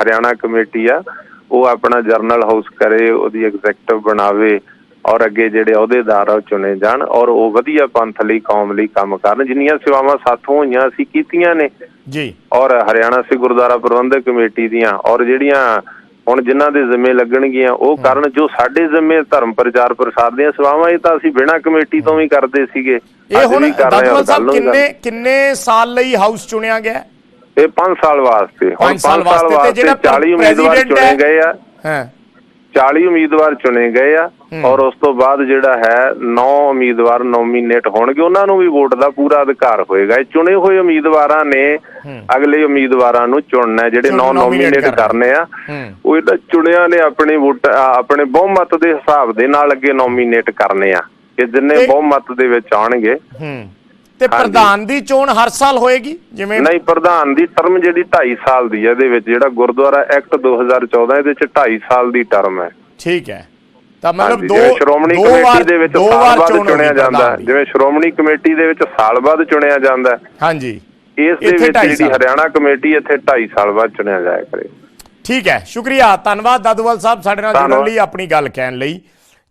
ਹਰਿਆਣਾ ਕਮੇਟੀ ਆ ਉਹ ਆਪਣਾ ਜਰਨਲ ਹਾਊਸ ਕਰੇ ਉਹਦੀ ਐਗਜ਼ੈਕਟਿਵ ਬਣਾਵੇ ਔਰ ਅੱਗੇ ਜਿਹੜੇ ਅਹੁਦੇਦਾਰ ਆ ਚੁਣੇ ਜਾਣ ਔਰ ਉਹ ਵਧੀਆ ਪੰਥ ਲਈ ਕੌਮ ਲਈ ਕੰਮ ਕਰਨ। ਜਿੰਨੀਆਂ ਸੇਵਾਵਾਂ ਸਾਥੋਂ ਹੋਈਆਂ ਅਸੀਂ ਕੀਤੀਆਂ ਨੇ ਜੀ। ਔਰ ਹਰਿਆਣਾ ਸਿੱਖ ਗੁਰਦੁਆਰਾ ਪ੍ਰਬੰਧਕ ਕਮੇਟੀ ਦੀਆਂ ਔਰ ਜਿਹੜੀਆਂ ਹੁਣ ਜਿਨ੍ਹਾਂ ਦੇ ਜ਼ਿੰਮੇ ਲੱਗਣਗੀਆਂ ਉਹ ਕਰਨ ਜੋ ਸਾਡੇ ਜ਼ਿੰਮੇ ਧਰਮ ਪ੍ਰਚਾਰ ਪ੍ਰਸਾਰ ਦੀਆਂ ਸੇਵਾਵਾਂ ਇਹ ਤਾਂ ਅਸੀਂ ਬਿਨਾਂ ਕਮੇਟੀ ਤੋਂ ਵੀ ਕਰਦੇ ਸੀਗੇ। ਇਹ ਹੁਣ ਸਾਹਿਬ ਕਿੰਨੇ ਕਿੰਨੇ ਸਾਲ ਲਈ ਹਾਊਸ ਚੁਣਿਆ ਗਿਆ? ਇਹ 5 ਸਾਲ ਵਾਸਤੇ। ਹੁਣ ਪੰਜ ਸਾਲ 5 ਸਾਲ ਵਾਸਤੇ ਤੇ ਜਿਹੜਾ 40 ਉਮੀਦਵਾਰ ਚੁਣੇ ਗਏ ਆ। ਹਾਂ। 40 ਉਮੀਦਵਾਰ ਚੁਣੇ ਗਏ ਆ ਔਰ ਉਸ ਤੋਂ ਬਾਅਦ ਜਿਹੜਾ ਹੈ 9 ਉਮੀਦਵਾਰ ਨੋਮੀਨੇਟ ਹੋਣਗੇ। ਉਹਨਾਂ ਨੂੰ ਵੀ ਵੋਟ ਦਾ ਪੂਰਾ ਅਧਿਕਾਰ ਹੋਏਗਾ। ਇਹ ਚੁਣੇ ਹੋਏ ਉਮੀਦਵਾਰਾਂ ਨੇ ਅਗਲੇ ਉਮੀਦਵਾਰਾਂ ਨੂੰ ਚੁਣਨਾ ਜਿਹੜੇ ਚੁਣ- 9 nominate ਨੋਮੀਨੇਟ ਕਰਨਾ। ਆ। ਉਹ ਇਹਨਾਂ ਚੁਣਿਆ ਨੇ ਆਪਣੀ ਵੋਟ ਆਪਣੇ ਬਹੁਮਤ ਦੇ ਹਿਸਾਬ ਦੇ ਨਾਲ ਅੱਗੇ ਨੋਮੀਨੇਟ ਕਰਨੇ ਆ। ਕਿ ਜਿੰਨੇ ਬਹੁਮਤ ਦੇ ਵਿੱਚ ਆਉਣਗੇ ਹੂੰ। ਤੇ ਪ੍ਰਧਾਨ ਦੀ ਚੋਣ ਹਰ ਸਾਲ ਹੋਏਗੀ? ਜਿਵੇਂ ਨਹੀਂ ਪ੍ਰਧਾਨ ਦੀ ਟਰਮ ਜਿਹੜੀ 2.5 ਸਾਲ ਦੀ ਹੈ ਇਹਦੇ ਵਿੱਚ ਜਿਹੜਾ ਗੁਰਦੁਆਰਾ ਐਕਟ 2014 ਇਹਦੇ ਚ 2.5 ਸਾਲ ਦੀ ਟਰਮ ਹੈ। ਠੀਕ ਹੈ। ਤਾਂ ਮਤਲਬ ਦੋ ਸ਼੍ਰੋਮਣੀ ਕਮੇਟੀ ਦੇ ਵਿੱਚ ਸਾਲ ਬਾਅਦ ਚੋਣ ਚੁਣਿਆ ਜਾਂਦਾ। ਜਿਵੇਂ ਸ਼੍ਰੋਮਣੀ ਕਮੇਟੀ ਦੇ ਵਿੱਚ ਸਾਲ ਬਾਅਦ ਚੁਣਿਆ ਜਾਂਦਾ। ਹਾਂਜੀ। ਇਸ ਦੇ ਵਿੱਚ ਜਿਹੜੀ। ਹਰਿਆਣਾ ਕਮੇਟੀ ਇੱਥੇ 2.5 ਸਾਲ ਬਾਅਦ ਚੁਣਿਆ ਜਾਇਆ ਕਰੇ। ਠੀਕ ਹੈ। ਸ਼ੁਕਰੀਆ। ਧੰਨਵਾਦ ਦਾਦੂਵਾਲ ਸਾਹਿਬ ਸਾਡੇ ਨਾਲ ਜੁੜਨ। ਲਈ ਆਪਣੀ ਗੱਲ ਕਹਿਣ ਲਈ।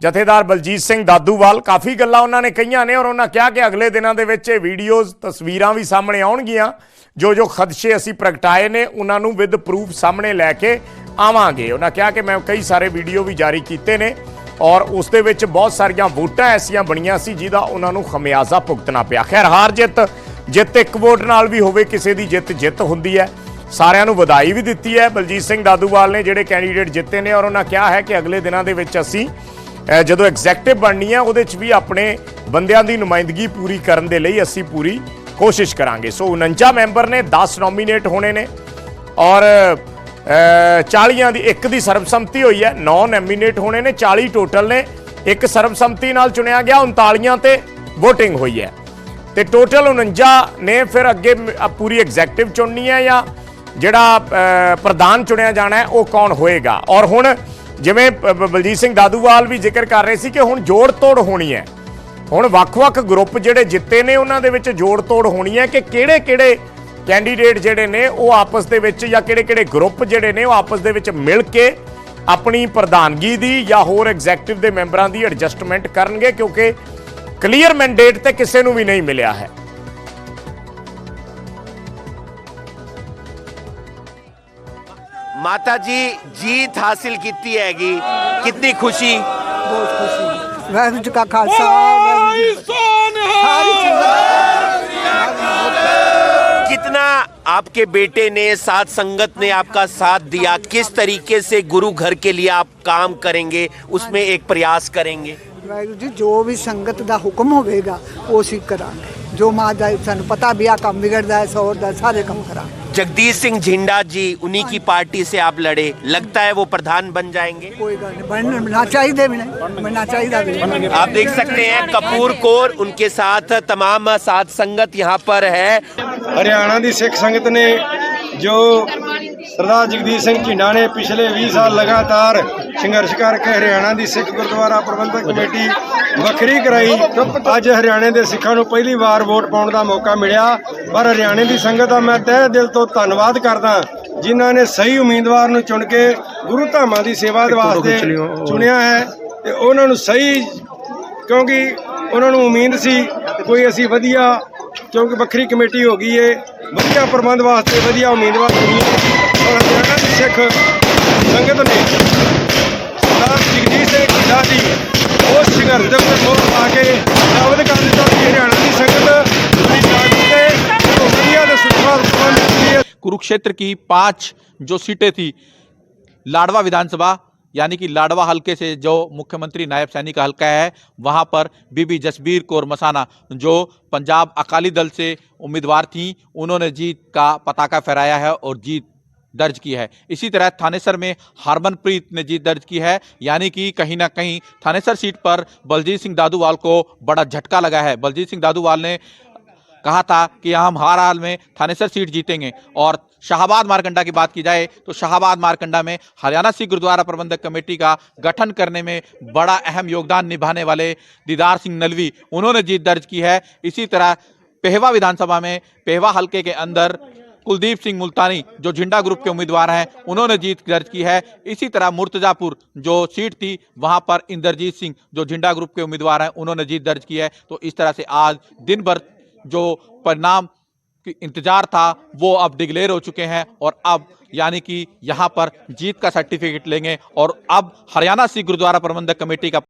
ਜਥੇਦਾਰ ਬਲਜੀਤ ਸਿੰਘ ਦਾਦੂਵਾਲ, ਕਾਫੀ ਗੱਲਾਂ ਉਹਨਾਂ ਨੇ ਕਹੀਆਂ ਨੇ ਔਰ ਉਹਨਾਂ ਕਿਹਾ ਕਿ ਅਗਲੇ ਦਿਨਾਂ ਦੇ ਵਿੱਚ ਇਹ ਵੀਡੀਓਜ਼, ਤਸਵੀਰਾਂ ਵੀ ਸਾਹਮਣੇ ਆਉਣਗੀਆਂ। ਜੋ ਜੋ ਖਦਸ਼ੇ ਅਸੀਂ ਪ੍ਰਗਟਾਏ ਨੇ, ਉਹਨਾਂ ਨੂੰ ਵਿਦ ਪ੍ਰੂਫ ਸਾਹਮਣੇ ਲੈ ਕੇ ਆਵਾਂਗੇ। ਉਹਨਾਂ ਕਿਹਾ ਕਿ ਮੈਂ ਕਈ ਸਾਰੇ ਵੀਡੀਓ ਵੀ ਜਾਰੀ ਕੀਤੇ ਨੇ ਔਰ ਉਸ ਦੇ ਵਿੱਚ ਬਹੁਤ ਸਾਰੀਆਂ ਵੋਟਾਂ ਐਸੀਆਂ ਬਣੀਆਂ ਸੀ ਜਿਹਦਾ ਉਹਨਾਂ ਨੂੰ ਖਮਿਆਜ਼ਾ ਭੁਗਤਣਾ ਪਿਆ। ਖੈਰ, ਹਾਰ ਜਿੱਤ ਜਿੱਤ ਇੱਕ ਵੋਟ ਨਾਲ ਵੀ ਹੋਵੇ, ਕਿਸੇ ਦੀ ਜਿੱਤ ਜਿੱਤ ਹੁੰਦੀ ਹੈ। ਸਾਰਿਆਂ ਨੂੰ ਵਧਾਈ ਵੀ ਦਿੱਤੀ ਹੈ। ਬਲਜੀਤ ਸਿੰਘ ਦਾਦੂਵਾਲ ਨੇ ਜਿਹੜੇ ਕੈਂਡੀਡੇਟ ਜਿੱਤੇ ਨੇ ਔਰ ਉਹਨਾਂ ਕਿਹਾ ਹੈ ਕਿ ਅਗਲੇ ਦਿਨਾਂ ਦੇ ਵਿੱਚ ਅਸੀਂ ਜਦੋਂ ਐਗਜ਼ੈਕਟਿਵ ਬਣਨੀ ਹੈ ਉਹਦੇ 'ਚ ਵੀ ਆਪਣੇ ਬੰਦਿਆਂ ਦੀ ਨੁਮਾਇੰਦਗੀ ਪੂਰੀ ਕਰਨ ਦੇ ਲਈ ਅਸੀਂ ਪੂਰੀ ਕੋਸ਼ਿਸ਼ ਕਰਾਂਗੇ। ਸੋ 49 ਮੈਂਬਰ ਨੇ 10 ਨੋਮੀਨੇਟ ਹੋਣੇ ਨੇ ਔਰ 40 ਦੀ ਇੱਕ ਦੀ ਸਰਬਸੰਮਤੀ ਹੋਈ ਹੈ 9 ਨੋਮੀਨੇਟ ਹੋਣੇ ਨੇ 40 ਟੋਟਲ ਨੇ। ਇੱਕ ਸਰਬਸੰਮਤੀ ਨਾਲ ਚੁਣਿਆ ਗਿਆ 39 ਤੇ VOTING ਹੋਈ ਹੈ। ਤੇ ਟੋਟਲ 49 ਨੇ ਫਿਰ ਅੱਗੇ ਪੂਰੀ ਐਗਜ਼ੈਕਟਿਵ ਚੁਣਨੀ ਹੈ ਜਾਂ ਜਿਹੜਾ ਪ੍ਰਧਾਨ ਚੁਣਿਆ ਜਾਣਾ ਹੈ, ਉਹ ਕੌਣ ਹੋਏਗਾ? ਔਰ ਹੁਣ ਜਿਵੇਂ ਬਲਜੀਤ ਸਿੰਘ ਦਾਦੂਵਾਲ ਵੀ ਜ਼ਿਕਰ ਕਰ ਰਹੇ ਸੀ ਕਿ ਹੁਣ ਜੋੜ ਤੋੜ ਹੋਣੀ ਹੈ। ਹੁਣ ਵੱਖ-ਵੱਖ ਗਰੁੱਪ ਜਿਹੜੇ ਜਿੱਤੇ ਨੇ, ਉਹਨਾਂ ਦੇ ਵਿੱਚ ਜੋੜ ਤੋੜ ਹੋਣੀ ਹੈ ਕਿ ਕਿਹੜੇ-ਕਿਹੜੇ ਕੈਂਡੀਡੇਟ ਜਿਹੜੇ ਨੇ, ਉਹ ਆਪਸ ਦੇ ਵਿੱਚ ਜਾਂ ਕਿਹੜੇ-ਕਿਹੜੇ ਗਰੁੱਪ ਜਿਹੜੇ ਨੇ, ਉਹ ਆਪਸ ਦੇ ਵਿੱਚ ਮਿਲ ਕੇ ਆਪਣੀ ਪ੍ਰਧਾਨਗੀ ਦੀ ਜਾਂ ਹੋਰ ਐਗਜ਼ੈਕਟਿਵ ਦੇ ਮੈਂਬਰਾਂ ਦੀ ਐਡਜਸਟਮੈਂਟ ਕਰਨਗੇ ਕਿਉਂਕਿ ਕਲੀਅਰ ਮੈਂਡੇਟ ਤੇ ਕਿਸੇ ਨੂੰ ਵੀ ਨਹੀਂ ਮਿਲਿਆ ਹੈ। ਮਾਤਾ ਜੀ जीत हासिल ਕੀਤੀ ਹੈਗੀ ਕਿੰਨੀ ਖੁਸ਼ੀ ਬਹੁਤ ਖੁਸ਼ੀ ਵਾਹਿਗੁਰੂ ਜੀ ਕਾ ਖਾਲਸਾ ਵਾਹਿਗੁਰੂ ਜੀ ਕੀ ਫਤਿਹ। ਸਾਰੀ ਸੰਗਤ कितना आपके बेटे ने साथ संगत ने आपका साथ दिया किस तरीके से गुरु घर के लिए आप काम करेंगे उसमें एक प्रयास करेंगे ਵਾਹਿਗੁਰੂ ਜੀ ਜੋ ਵੀ ਸੰਗਤ ਦਾ ਹੁਕਮ ਹੋਵੇਗਾ ਉਹ ਅਸੀਂ ਕਰਾਂਗੇ ਜੋ ਮਾਂ ਦਾ ਸਾਨੂੰ ਪਤਾ ਵੀ ਆ ਕੰਮ ਵਿਗੜਦਾ ਹੈ ਸੌਰ ਦਾ ਸਾਰੇ ਕੰਮ ਕਰਾਂਗੇ जगदीश सिंह झिंडा जी उन्हीं की पार्टी से आप लड़े लगता है वो प्रधान बन जाएंगे कोई बनना चाहिए भी नहीं बनना चाहिए आप देख सकते हैं कपूर कोर उनके साथ तमाम साथ संगत यहाँ पर है हरियाणा की सिख संगत ने ਜੋ ਸਰਦਾਰ ਜਗਦੀਸ਼ ਸਿੰਘ ਝਿੰਡਾ ਨੇ ਪਿਛਲੇ 20 ਸਾਲ ਲਗਾਤਾਰ ਸੰਘਰਸ਼ ਕਰਕੇ ਹਰਿਆਣਾ ਦੀ ਸਿੱਖ ਗੁਰਦੁਆਰਾ ਪ੍ਰਬੰਧਕ ਕਮੇਟੀ ਵੱਖਰੀ ਕਰਾਈ। ਅੱਜ ਹਰਿਆਣੇ ਦੇ ਸਿੱਖਾਂ ਨੂੰ ਪਹਿਲੀ ਵਾਰ ਵੋਟ ਪਾਉਣ ਦਾ ਮੌਕਾ ਮਿਲਿਆ। ਪਰ ਹਰਿਆਣੇ ਦੀ ਸੰਗਤ ਦਾ ਮੈਂ ਤਹਿ ਦਿਲ ਤੋਂ ਧੰਨਵਾਦ ਕਰਦਾ ਜਿਨ੍ਹਾਂ ਨੇ ਸਹੀ ਉਮੀਦਵਾਰ ਨੂੰ ਚੁਣ ਕੇ ਗੁਰੂ ਧਾਮਾਂ ਦੀ ਸੇਵਾ ਦੇ ਵਾਸਤੇ ਚੁਣਿਆ ਹੈ ਤੇ ਉਹਨਾਂ ਨੂੰ ਸਹੀ ਕਿਉਂਕਿ ਉਹਨਾਂ ਨੂੰ ਉਮੀਦ ਸੀ ਕੋਈ ਅਸੀਂ ਵਧੀਆ ਕਿਉਂਕਿ ਵੱਖਰੀ ਕਮੇਟੀ ਹੋ ਗਈ ਏ। ਵਧੀਆ ਪ੍ਰਬੰਧ ਵਾਸਤੇ ਵਧੀਆ ਉਮੀਦਵਾਰ ਚੁਣੀ ਔਰ ਹਰਿਆਣਾ ਦੀ ਸਿੱਖ ਸੰਗਤ ਨੇ ਸਰਦਾਰ ਜਗਦੀਸ਼ ਸਿੰਘ ਢਿੱਡਾ ਜੀ ਉਹ ਸੰਘਰਸ਼ ਦੇ ਉੱਤੇ ਮੋਹਰ ਪਾ ਕੇ ਸਾਬਤ ਕਰ ਦਿੱਤਾ ਕਿ ਹਰਿਆਣਾ ਦੀ ਸੰਗਤ ਪੂਰੀ ਜਾਗਰੂਕ ਹੈ ਉਹ ਵਧੀਆ ਦੇ ਸੁਖਾਲ ਪ੍ਰਬੰਧ ਕੀਤੀ ਹੈ कुरुक्षेत्र की पांच जो सीटें थी लाडवा विधानसभा यानी कि लाडवा हलके से जो मुख्यमंत्री नायब सैनी का हलका है, वहाँ पर बीबी जसबीर कौर मसाना, जो पंजाब अकाली दल से उम्मीदवार थी, उन्होंने जीत का पताका फहराया है और जीत दर्ज की है। इसी तरह थानेसर में हरमनप्रीत ने जीत दर्ज की है, यानी कि कहीं ना कहीं थानेसर सीट पर बलजीत सिंह दादूवाल को बड़ा झटका लगा है। बलजीत सिंह दादूवाल ने कहा था कि हम हर हाल में थानेसर सीट जीतेंगे। और शाहबाद मारकंडा की बात की जाए तो शाहबाद मारकंडा में हरियाणा सिख गुरुद्वारा प्रबंधक कमेटी का गठन करने में बड़ा अहम योगदान निभाने वाले दीदार सिंह नलवी, उन्होंने जीत दर्ज की है। इसी तरह पेहवा विधानसभा में, पेहवा हलके के अंदर कुलदीप सिंह मुल्तानी, जो झिंडा ग्रुप के उम्मीदवार हैं, उन्होंने जीत दर्ज की है। इसी तरह मुर्तजापुर, जो सीट थी, वहाँ पर इंद्रजीत सिंह, जो झिंडा ग्रुप के उम्मीदवार हैं, उन्होंने जीत दर्ज की है। तो इस तरह से आज दिन भर जो परिणाम की इंतज़ार था, वो अब डिक्लेयर हो चुके हैं और अब यानी कि यहाँ पर जीत का सर्टिफिकेट लेंगे और अब हरियाणा सिख गुरुद्वारा प्रबंधक कमेटी का